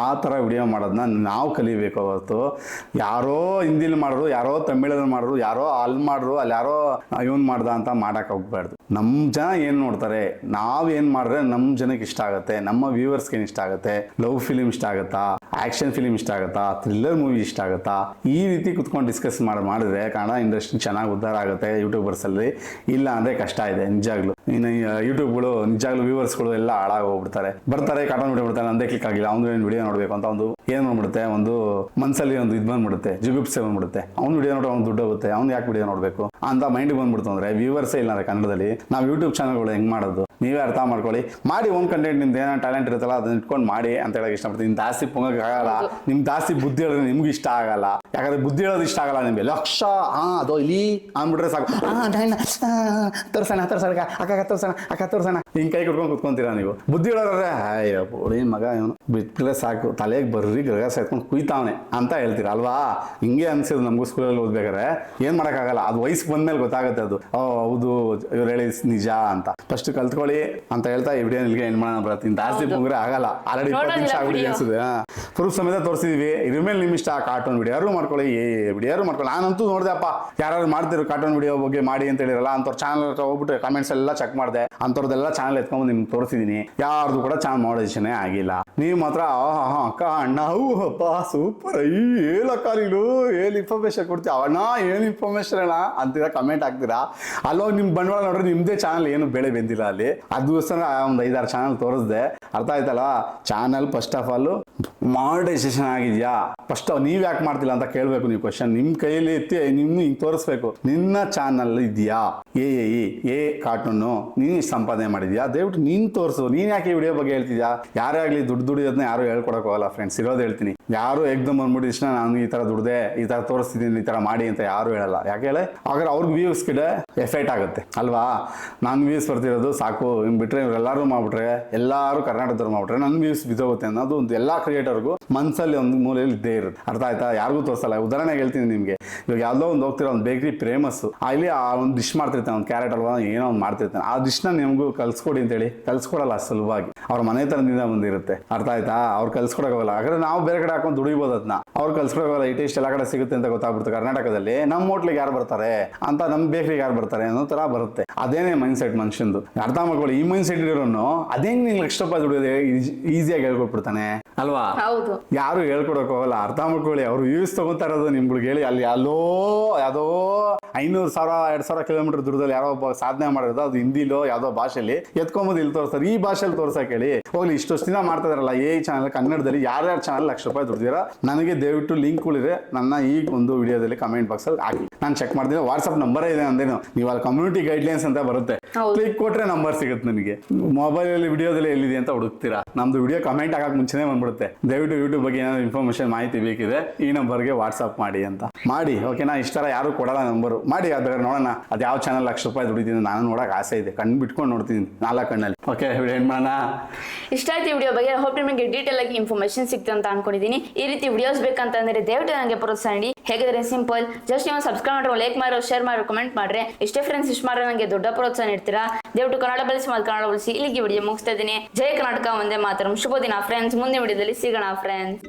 ಆ ಥರ ವಿಡಿಯೋ ಮಾಡೋದನ್ನ ನಾವು ಕಲಿಬೇಕು ಅವತ್ತು ಯಾರೋ ಹಿಂದಿಲಿ ಮಾಡಿದ್ರು ಯಾರೋ ತಮಿಳಲ್ಲಿ ಮಾಡಿದ್ರು ಯಾರೋ ಅಲ್ಲಿ ಮಾಡಿದ್ರು ಅಲ್ಲಿ ಯಾರೋ ಇವನ್ ಮಾಡ್ದ ಅಂತ ಮಾಡಕ್ ಹೋಗ್ಬಾರ್ದು. ನಮ್ಮ ಜನ ಏನು ನೋಡ್ತಾರೆ, ನಾವ್ ಏನ್ ಮಾಡಿದ್ರೆ ನಮ್ಮ ಜನಕ್ಕೆ ಇಷ್ಟ ಆಗುತ್ತೆ, ನಮ್ಮ ವ್ಯೂವರ್ಸ್ಗೆ ಏನು ಇಷ್ಟ ಆಗುತ್ತೆ, ಲವ್ ಫಿಲಿಮ್ ಇಷ್ಟ ಆಗುತ್ತಾ ಆಕ್ಷನ್ ಫಿಲಿಮ್ ಇಷ್ಟ ಆಗುತ್ತಾ ಥ್ರಿಲ್ಲರ್ ಮೂವಿ ಇಷ್ಟ ಆಗುತ್ತಾ, ಈ ರೀತಿ ಕುತ್ಕೊಂಡು ಡಿಸ್ಕಸ್ ಮಾಡಿ, ಮಾಡಿದ್ರೆ ಕನ್ನಡ ಇಂಡಸ್ಟ್ರಿ ಚೆನ್ನಾಗಿ ಉದ್ಧಾರ ಆಗುತ್ತೆ ಯೂಟ್ಯೂಬರ್ಸ್ ಅಲ್ಲಿ. ಇಲ್ಲ ಅಂದ್ರೆ ಕಷ್ಟ ಇದೆ, ನಿಜಾಗ್ಲು. ಇನ್ನು ಯೂಟ್ಯೂಬ್ಗಳು ನಿಜಾಗ್ಲು ವ್ಯೂವರ್ಸ್ಗಳು ಎಲ್ಲ ಹಾಳಾಗಿ ಹೋಗ್ಬಿಡ್ತಾರೆ ಬರ್ತಾರೆ ಕಾಟನ್ ವಿಡಿಯೋ ನಂದೇ ಕ್ಲಿಕ್ ಆಗಿಲ್ಲ, ಅವ್ನು ಏನು ವಿಡಿಯೋ ನೋಡಬೇಕು ಅಂತ ಒಂದು, ಏನು ಬಂದ್ಬಿಡುತ್ತೆ, ಒಂದು ಮನ್ಸಲ್ಲಿ ಒಂದು ಇದು ಬಂದ್ಬಿಡುತ್ತೆ, ಜುಗುಪ್ಸೆ ಬಂದ್ಬಿಡುತ್ತೆ. ಅವ್ನು ವಿಡಿಯೋ ನೋಡೋ ಅವ್ನು ದುಡ್ಡು ಹೋಗುತ್ತೆ. ಅವ್ನು ಯಾಕೆ ವಿಡಿಯೋ ನೋಡಬೇಕು? ಅಂತ ಮೈಂಡ್ ಬಂದ್ಬಿಡ್ತು ಅಂದ್ರೆ ವ್ಯೂವರ್ಸೇ ಇಲ್ಲ ಅಂದ್ರೆ ಕನ್ನಡದಲ್ಲಿ. ನಾವು ಯೂಟ್ಯೂಬ್ ಚಾನಲ್ಗಳು ಹೆಂಗ್ ಮಾಡೋದು? ನೀವೇ ಅರ್ಥ ಮಾಡ್ಕೊಳ್ಳಿ. ಮಾಡಿ ಓನ್ ಕಂಟೆಂಟ್ ನಿಮ್ದು ಏನೋ ಟ್ಯಾಲೆಂಟ್ ಇರುತ್ತಲ್ಲ ಅದನ್ನ ಇಟ್ಕೊಂಡು ಮಾಡಿ ಅಂತ ಹೇಳಕ್ಕೆ ಇಷ್ಟಪಡ್ತೀನಿ. ನಿಮ್ ಜಾಸ್ತಿ ಪೊಂಗಕ್ಕೆ ಆಗಲ್ಲ. ನಿಮ್ ಜಾಸ್ತಿ ಬುದ್ಧಿ ಹೇಳಿದ್ರೆ ನಿಮ್ಗೆ ಇಷ್ಟ ಆಗಲ್ಲ. ಯಾಕಂದ್ರೆ ಬುದ್ಧಿ ಹೇಳೋದು ಇಷ್ಟ ಆಗಲ್ಲ ನಿಮಗೆ. ಲಕ್ಷ ಹಾ ಅದು ಇಲ್ಲಿ ಅಂದ್ಬಿಟ್ರೆ ಸಾಕು. ತೋರ್ಸೋಣ ತೋರ್ಸೋಣ ಅಕ್ಕ ತೋರ್ಸೋಣ ಅಕ್ಕ ತೋರ್ಸೋಣ. ಹಿಂಗೆ ಕೈ ಕೊಟ್ಕೊಂಡು ಕುತ್ಕೊಂತೀರಾ ನೀವು? ಬುದ್ಧಿ ಹೇಳೋದ್ರೆ ಅಯ್ಯೋ ಮಗ ಇವನು ಬಿಟ್ರೆ ಸಾಕು. ತಲೆಗೆ ಬರ್ರಿ ಗ್ರಹ ಎತ್ಕೊಂಡು ಕುಯ್ತಾವನೆ. ಅಂತ ಹೇಳ್ತೀರಾ ಅಲ್ವಾ? ಹಿಂಗೆ ಅನ್ಸಿದ್ರು ನಮಗೂ ಸ್ಕೂಲಲ್ಲಿ ಓದ್ಬೇಕಾದ್ರೆ ಏನ್ ಮಾಡೋಕ್ಕಾಗಲ್ಲ? ಅದು ವಯಸ್ಸಿಗೆ ಬಂದ್ಮೇಲೆ ಗೊತ್ತಾಗುತ್ತೆ ಅದು. ಓ ಹೌದು ಇವ್ರು ಹೇಳಿ ನಿಜ ಅಂತ. ಫಸ್ಟ್ ಕಲ್ತ್ಕೊಳ್ಳಿ ಅಂತ ಹೇಳ್ತಾ ಈ ವಿಡಿಯೋ ಇಲ್ಲಿಗೆ ಎಂಡ್ ಮಾಡೋಣ ಬರ್ತೀನಿ ಜಾಸ್ತಿ ಮುಗ್ರೆ ಆಗಲ್ಲ. ಆಲ್ರೆಡಿ ಇಪ್ಪತ್ತು ನಿಮಿಷ ಆಗ್ಬಿಡಿ. ಅನ್ಸುತ್ತೆ. ಪ್ರೂಫ್ ಸಮೇತ ತೋರಿಸಿದ್ವಿ. ಇದ್ರ ಮೇಲೆ ನಿಮ್ ಇಷ್ಟ ಕಾರ್ಟೂನ್ ವಿಡಿಯೋ ಯಾರು ಮಾಡ್ಕೊಳ್ಳಿ? ಏ ವಿಡಿಯೋ ಮಾಡ್ಕೊಳ್ಳಿ? ನಾನಂತೂ ನೋಡ್ದೆಪ್ಪ ಯಾರು ಮಾಡ್ತಿರೋ ಕಾರ್ಟೂನ್ ವಿಡಿಯೋ ಬಗ್ಗೆ ಮಾಡಿ ಅಂತ ಹೇಳಿರಲ್ಲ ಅಂತವ್ರ ಚಾನಲ್ ಹೋಗ್ಬಿಟ್ಟು ಕಮೆಂಟ್ಸ್ ಎಲ್ಲ ಚೆಕ್ ಮಾಡಿದೆ. ಅಂಥವ್ರದ್ದೆಲ್ಲ ಚಾನಲ್ ಎತ್ಕೊಂಡು ನಿಮ್ಗೆ ತೋರಿಸಿದೀನಿ. ಯಾರ್ದು ಕೂಡ ಚಾನಲ್ ಮಾಡೋದಿಷ್ಟೇ ಆಗಿಲ್ಲ. ನೀವು ಮಾತ್ರ ಅಕ್ಕ ಅಣ್ಣ ಹೂ ಅಪ್ಪ ಸೂಪರ್ ಈ ಹೇಳಕ್ಕ ನೀನು ಏನ್ ಇನ್ಫಾರ್ಮೇಶನ್ ಕೊಡ್ತೀಯ ಅವಣ್ಣ ಏನು ಇನ್ಫಾರ್ಮೇಶನ್ ಅಣ್ಣ? ಅಂತೀರಾ ಕಮೆಂಟ್ ಹಾಕ್ತೀರಾ? ಅಲ್ಲೋ ನಿಮ್ಮ ಬಂಡವಾಳ ನೋಡ್ರಿ ನಿಮ್ಮದೇ ಚಾನಲ್ ಏನು ಬೆಳೆ ಬಂದಿಲ್ಲ ಅಲ್ಲಿ. ಅದಕ್ಕೋಸ್ಕರ ಒಂದು ಐದಾರು ಚಾನಲ್ ತೋರಿಸ್ದೆ. ಅರ್ಥ ಆಯ್ತಲ್ಲ? Channel first of all monetization ಆಗಿದ್ಯಾ? ಫಸ್ಟ್ ನೀವ್ ಯಾಕೆ ಮಾಡ್ತಿಲ್ಲ ಅಂತ ಕೇಳಬೇಕು ನೀವು ಕ್ವಶನ್ ನಿಮ್ಮ ಕೈಯಲ್ಲಿ ಎತ್ತಿ ನಿಮ್ಮ ಹಿಂಗೆ ತೋರಿಸ್ಬೇಕು. ನಿನ್ನ ಚಾನಲ್ ಇದೆಯಾ? ಎ ಏ ಎ ಕಾರ್ಟೂನು ನೀನು ಇಷ್ಟ್ ಸಂಪಾದನೆ ಮಾಡಿದ್ಯಾ? ದಯವಿಟ್ಟು ನೀನ್ ತೋರಿಸು. ನೀನ್ ಯಾಕೆ ವಿಡಿಯೋ ಬಗ್ಗೆ ಹೇಳ್ತಿದ್ಯಾ? ಯಾರೇ ಆಗಲಿ ದುಡ್ಡು ದುಡಿಯೋದನ್ನ ಯಾರು ಹೇಳ್ಕೊಡಕ್ ಹೋಗಲ್ಲ ಫ್ರೆಂಡ್ಸ್ ಇರೋದು ಹೇಳ್ತೀನಿ. ಯಾರು ಎಕ್ದಮ್ ತಕ್ಷಣ ನಾನು ಈ ತರ ದುಡ್ದೆ, ಈ ತರ ತೋರಿಸ್ತಿದ್ದೀನಿ. ಈ ತರ ಮಾಡಿ ಅಂತ ಯಾರು ಹೇಳಲ್ಲ. ಯಾಕೆ ಹೇಳಿ? ಹಾಗಾದ್ರೆ ಅವ್ರಿಗೆ ವ್ಯೂಸ್ ಕಿಡೆ ಎಫೆಕ್ಟ್ ಆಗುತ್ತೆ. ಅಲ್ವಾ? ನನ್ ವ್ಯೂಸ್ ಬರ್ತಿರೋದು ಸಾಕು. ಹಿಂಗ್ ಬಿಟ್ರೆ ಇವರೆಲ್ಲರೂ ಮಾಡ್ಬಿಟ್ರೆ, ಎಲ್ಲರೂ ಕರ್ನಾಟಕದವ್ರು ಮಾಡ್ಬಿಟ್ರೆ ನನ್ ವ್ಯೂಸ್ ಬಿದ್ದೋಗುತ್ತೆ ಅನ್ನೋದು ಒಂದು ಎಲ್ಲಾ ಕ್ರಿಯೇಟರ್ಗೂ ಮನ್ಸಲ್ಲಿ ಒಂದು ಮೂಲೆಯಲ್ಲಿ ಇದ್ದೇ ಇರುತ್ತೆ. ಅರ್ಥ ಆಯ್ತಾ? ಯಾರಿಗೂ ತೋರಿಸಲ್ಲ. ಉದಾಹರಣೆ ಹೇಳ್ತೀನಿ ನಿಮಗೆ. ಇವಾಗ ಯಾವ್ದೋ ಒಂದು ಹೋಗ್ತಿರೋ ಒಂದು ಬೇಕ್ರಿ ಫೇಮಸ್ ಅಲ್ಲಿ ಆ ಒಂದು ಡಿಶ್ ಮಾಡ್ತಿರ್ತಾನೆ, ಒಂದು ಕ್ಯಾರೆಟ್ ಅಲ್ವಾ, ಏನೋ ಒಂದು ಮಾಡ್ತಿರ್ತಾನೆ. ಆ ಡಿಶ್ನ ನಿಮಗೂ ಕಲ್ಸ್ಕೊಡಿ ಅಂತೇಳಿ. ಕಲ್ಸ್ಕೊಡಲ್ಲ ಸುಲಭವಾಗಿ. ಅವ್ರ ಮನೆತನದಿಂದ ಬಂದಿರುತ್ತೆ. ಅರ್ಥ ಆಯ್ತಾ? ಅವ್ರು ಕಲ್ಸ್ಕೊಡೋಗಲ್ಲ ಹಾಗಾದ್ರೆ ನಾವು ಬೇರೆ ಕಡೆ ಹಾಕೊಂಡು ದುಡಿಬೋದು ಅದನ್ನ ಅವ್ರು ಕಲ್ಸ್ಕೊಳ್ಬೇಕಲ್ಲ ಈ ಟೇಸ್ಟ್ ಎಲ್ಲ ಕಡೆ ಸಿಗುತ್ತೆ ಅಂತ ಗೊತ್ತಾಗ್ಬಿಡ್ತು ಕರ್ನಾಟಕದಲ್ಲಿ. ನಮ್ಮ ಹೋಟ್ಲಿಗೆ ಯಾರು ಬರ್ತಾರೆ? ಅಂತ ನಮ್ಮ ಬೇಕ್ರಿಗೆ ಯಾರು ಬರ್ತಾರೆ ಅನ್ನೋ ತರ ಬರುತ್ತೆ. ಅದೇನೇ ಮೈಂಡ್ ಸೆಟ್ ಮನುಷ್ಯಂದು. ಅರ್ಥ ಮಾಡ್ಕೊಳ್ಳಿ ಈ ಮೈಂಡ್ ಸೆಟ್ ಇರೋನು ಅದೇ ನೀನು ಲಕ್ಷ ರೂಪಾಯಿ ದುಡಿಯೋದು ಈಸಿಯಾಗಿ ಹೇಳ್ಕೊಟ್ಬಿಡ್ತಾನೆ. ಅಲ್ವಾ? ಹೌದು. ಯಾರು ಹೇಳ್ಕೊಡಕ್ ಹೋಗಲ್ಲ ಅರ್ಥ ಮಾಡ್ಕೊಳ್ಳಿ. ಅವ್ರು ಯೂಸ್ ತಗೋತಾ ಇರೋದು ನಿಮ್ಗಳಿಗೆ ಹೇಳಿ ಅಲ್ಲಿ ಅಲ್ಲೋ ಯಾವುದೋ ಐನೂರು ಸಾವಿರ ಎರಡ್ ಸಾವಿರ ಕಿಲೋಮೀಟರ್ ದೂರದಲ್ಲಿ ಯಾರೋ ಒಬ್ಬ ಸಾಧನೆ ಮಾಡಿರೋದು ಅದು ಹಿಂದಿಲೋ ಯಾವ್ದೋ ಭಾಷೆಯಲ್ಲಿ ಎತ್ಕೊಂಬೋದು ಇಲ್ಲಿ ತೋರಿಸ್ತಾರೆ. ಈ ಭಾಷೆಯಲ್ಲಿ ತೋರ್ಸಕ್ ಹೇಳಿ ಹೋಗ್ಲಿ ಇಷ್ಟೊಷ್ಟು ದಿನ ಮಾಡ್ತಾ ಇದಾರಲ್ಲ ಏ ಚಾನಲ್ ಕನ್ನಡದಲ್ಲಿ ಯಾರ್ಯಾರ ಚಾನಲ್ ಲಕ್ಷ ರೂಪಾಯಿ ದುಡ್ದಿರ ನನಗೆ ದಯವಿಟ್ಟು ಲಿಂಕ್ಗಳಿದೆ ನನ್ನ ಈ ಒಂದು ವಿಡಿಯೋದಲ್ಲಿ ಕಮೆಂಟ್ ಬಾಕ್ಸ್ ಅಲ್ಲಿ ಹಾಕಿ. ನಾನು ಚೆಕ್ ಮಾಡ್ತೀನಿ ವಾಟ್ಸ್ಆಪ್ ನಂಬರ್ ಇದೆ ಅಂದೇನು. ನೀವು ಅಲ್ಲಿ ಕಮ್ಯುನಿಟಿ ಗೈಡ್ಲೈನ್ಸ್ ಅಂತ ಬರುತ್ತೆ. ಕ್ಲಿಕ್ ಕೊಟ್ರೆ ನಂಬರ್ ಸಿಗುತ್ತೆ ನನಗೆ. ಮೊಬೈಲ್ ಅಲ್ಲಿ ವಿಡಿಯೋದಲ್ಲಿ ಎಲ್ಲಿದೆ ಅಂತ ಹುಡುಕ್ತೀರಾ? ನಮ್ದು ವಿಡಿಯೋ ಕಮೆಂಟ್ ಹಾಕಕ್ ಮುಂಚೆನೆ ಬಂದ್ಬಿಡುತ್ತೆ. ದಯವಿಟ್ಟು ಯೂಟ್ಯೂಬ್ ಬಗ್ಗೆ ಏನಾದ್ರು ಇನ್ಫಾರ್ಮೇಶನ್ ಮಾಹಿತಿ ಬೇಕಿದೆ ಈ ನಂಬರ್ಗೆ ವಾಟ್ಸ್ಆಪ್ ಮಾಡಿ ಅಂತ. ಮಾಡಿ ಓಕೆನಾ ಇಷ್ಟರ ಯಾರು ಕೊಡಲ್ಲ ನಂಬರು ಮಾಡಿ ಅದ್ರ ನೋಡೋಣ. ಅದು ಯಾವ ಚಾನಲ್ ಲಕ್ಷ ರೂಪಾಯಿ ದುಡಿತೀನಿ ನಾನು ನೋಡಕ್ ಆಸೆ ಇದೆ. ಕಣ್ಣು ಬಿಟ್ಕೊಂಡು ನೋಡ್ತೀನಿ ನಾಲ್ಕು ಕಣ್ಣಲ್ಲಿ. ಓಕೆ ಏನು ಮಾಡೋಣ? ಇಷ್ಟ ಆಯ್ತು ವಿಡಿಯೋ ಬಗ್ಗೆ. ಹೋಪ್ ನಿಮಗೆ ಡೀಟೇಲ್ ಆಗಿ ಇನ್ಫಾರ್ಮೇಶನ್ ಸಿಕ್ತು ಅಂತ ಅನ್ಕೊಂಡಿದ್ದೀನಿ ಈ ರೀತಿ ವಿಡಿಯೋಸ್ ಬೇಕಂತಂದ್ರೆ ದಯವಿಟ್ಟು ನನಗೆ ಪ್ರೋತ್ಸಾಹ ನೀಡಿ ಹೇಗಿದ್ರೆ? ಸಿಂಪಲ್ ಜಸ್ಟ್ ನೀವು ಸಬ್ಸ್ಕ್ರೈಬ್ ಮಾಡಿರೋ ಲೈಕ್ ಮಾಡಿರೋ ಶೇರ್ ಮಾಡೋ ಕಮೆಂಟ್ ಮಾಡ್ರೆ. ಇಷ್ಟೇ ಫ್ರೆಂಡ್ಸ್ ಇಷ್ಟ ಮಾಡಿದ್ರೆ ನನಗೆ ದೊಡ್ಡ ಪ್ರೋತ್ಸಾಹ ನೀಡ್ತೀರಾ ದಯವಿಟ್ಟು ಕನ್ನಡ ಬಳಸಿ ಮತ್ತೆ ಕನ್ನಡ ಬಳಸಿ ಇಲ್ಲಿಗೆ ವಿಡಿಯೋ ಮುಗಿಸ್ತಾ ಇದ್ದೀನಿ. ಜಯ ಕರ್ನಾಟಕ, ಒಂದೇ ಮಾತ್ರ. ಶುಭ ದಿನ ಫ್ರೆಂಡ್ಸ್ ಮುಂದೆ ವಿಡಿಯೋದಲ್ಲಿ ಸಿಗೋಣ ಫ್ರೆಂಡ್ಸ್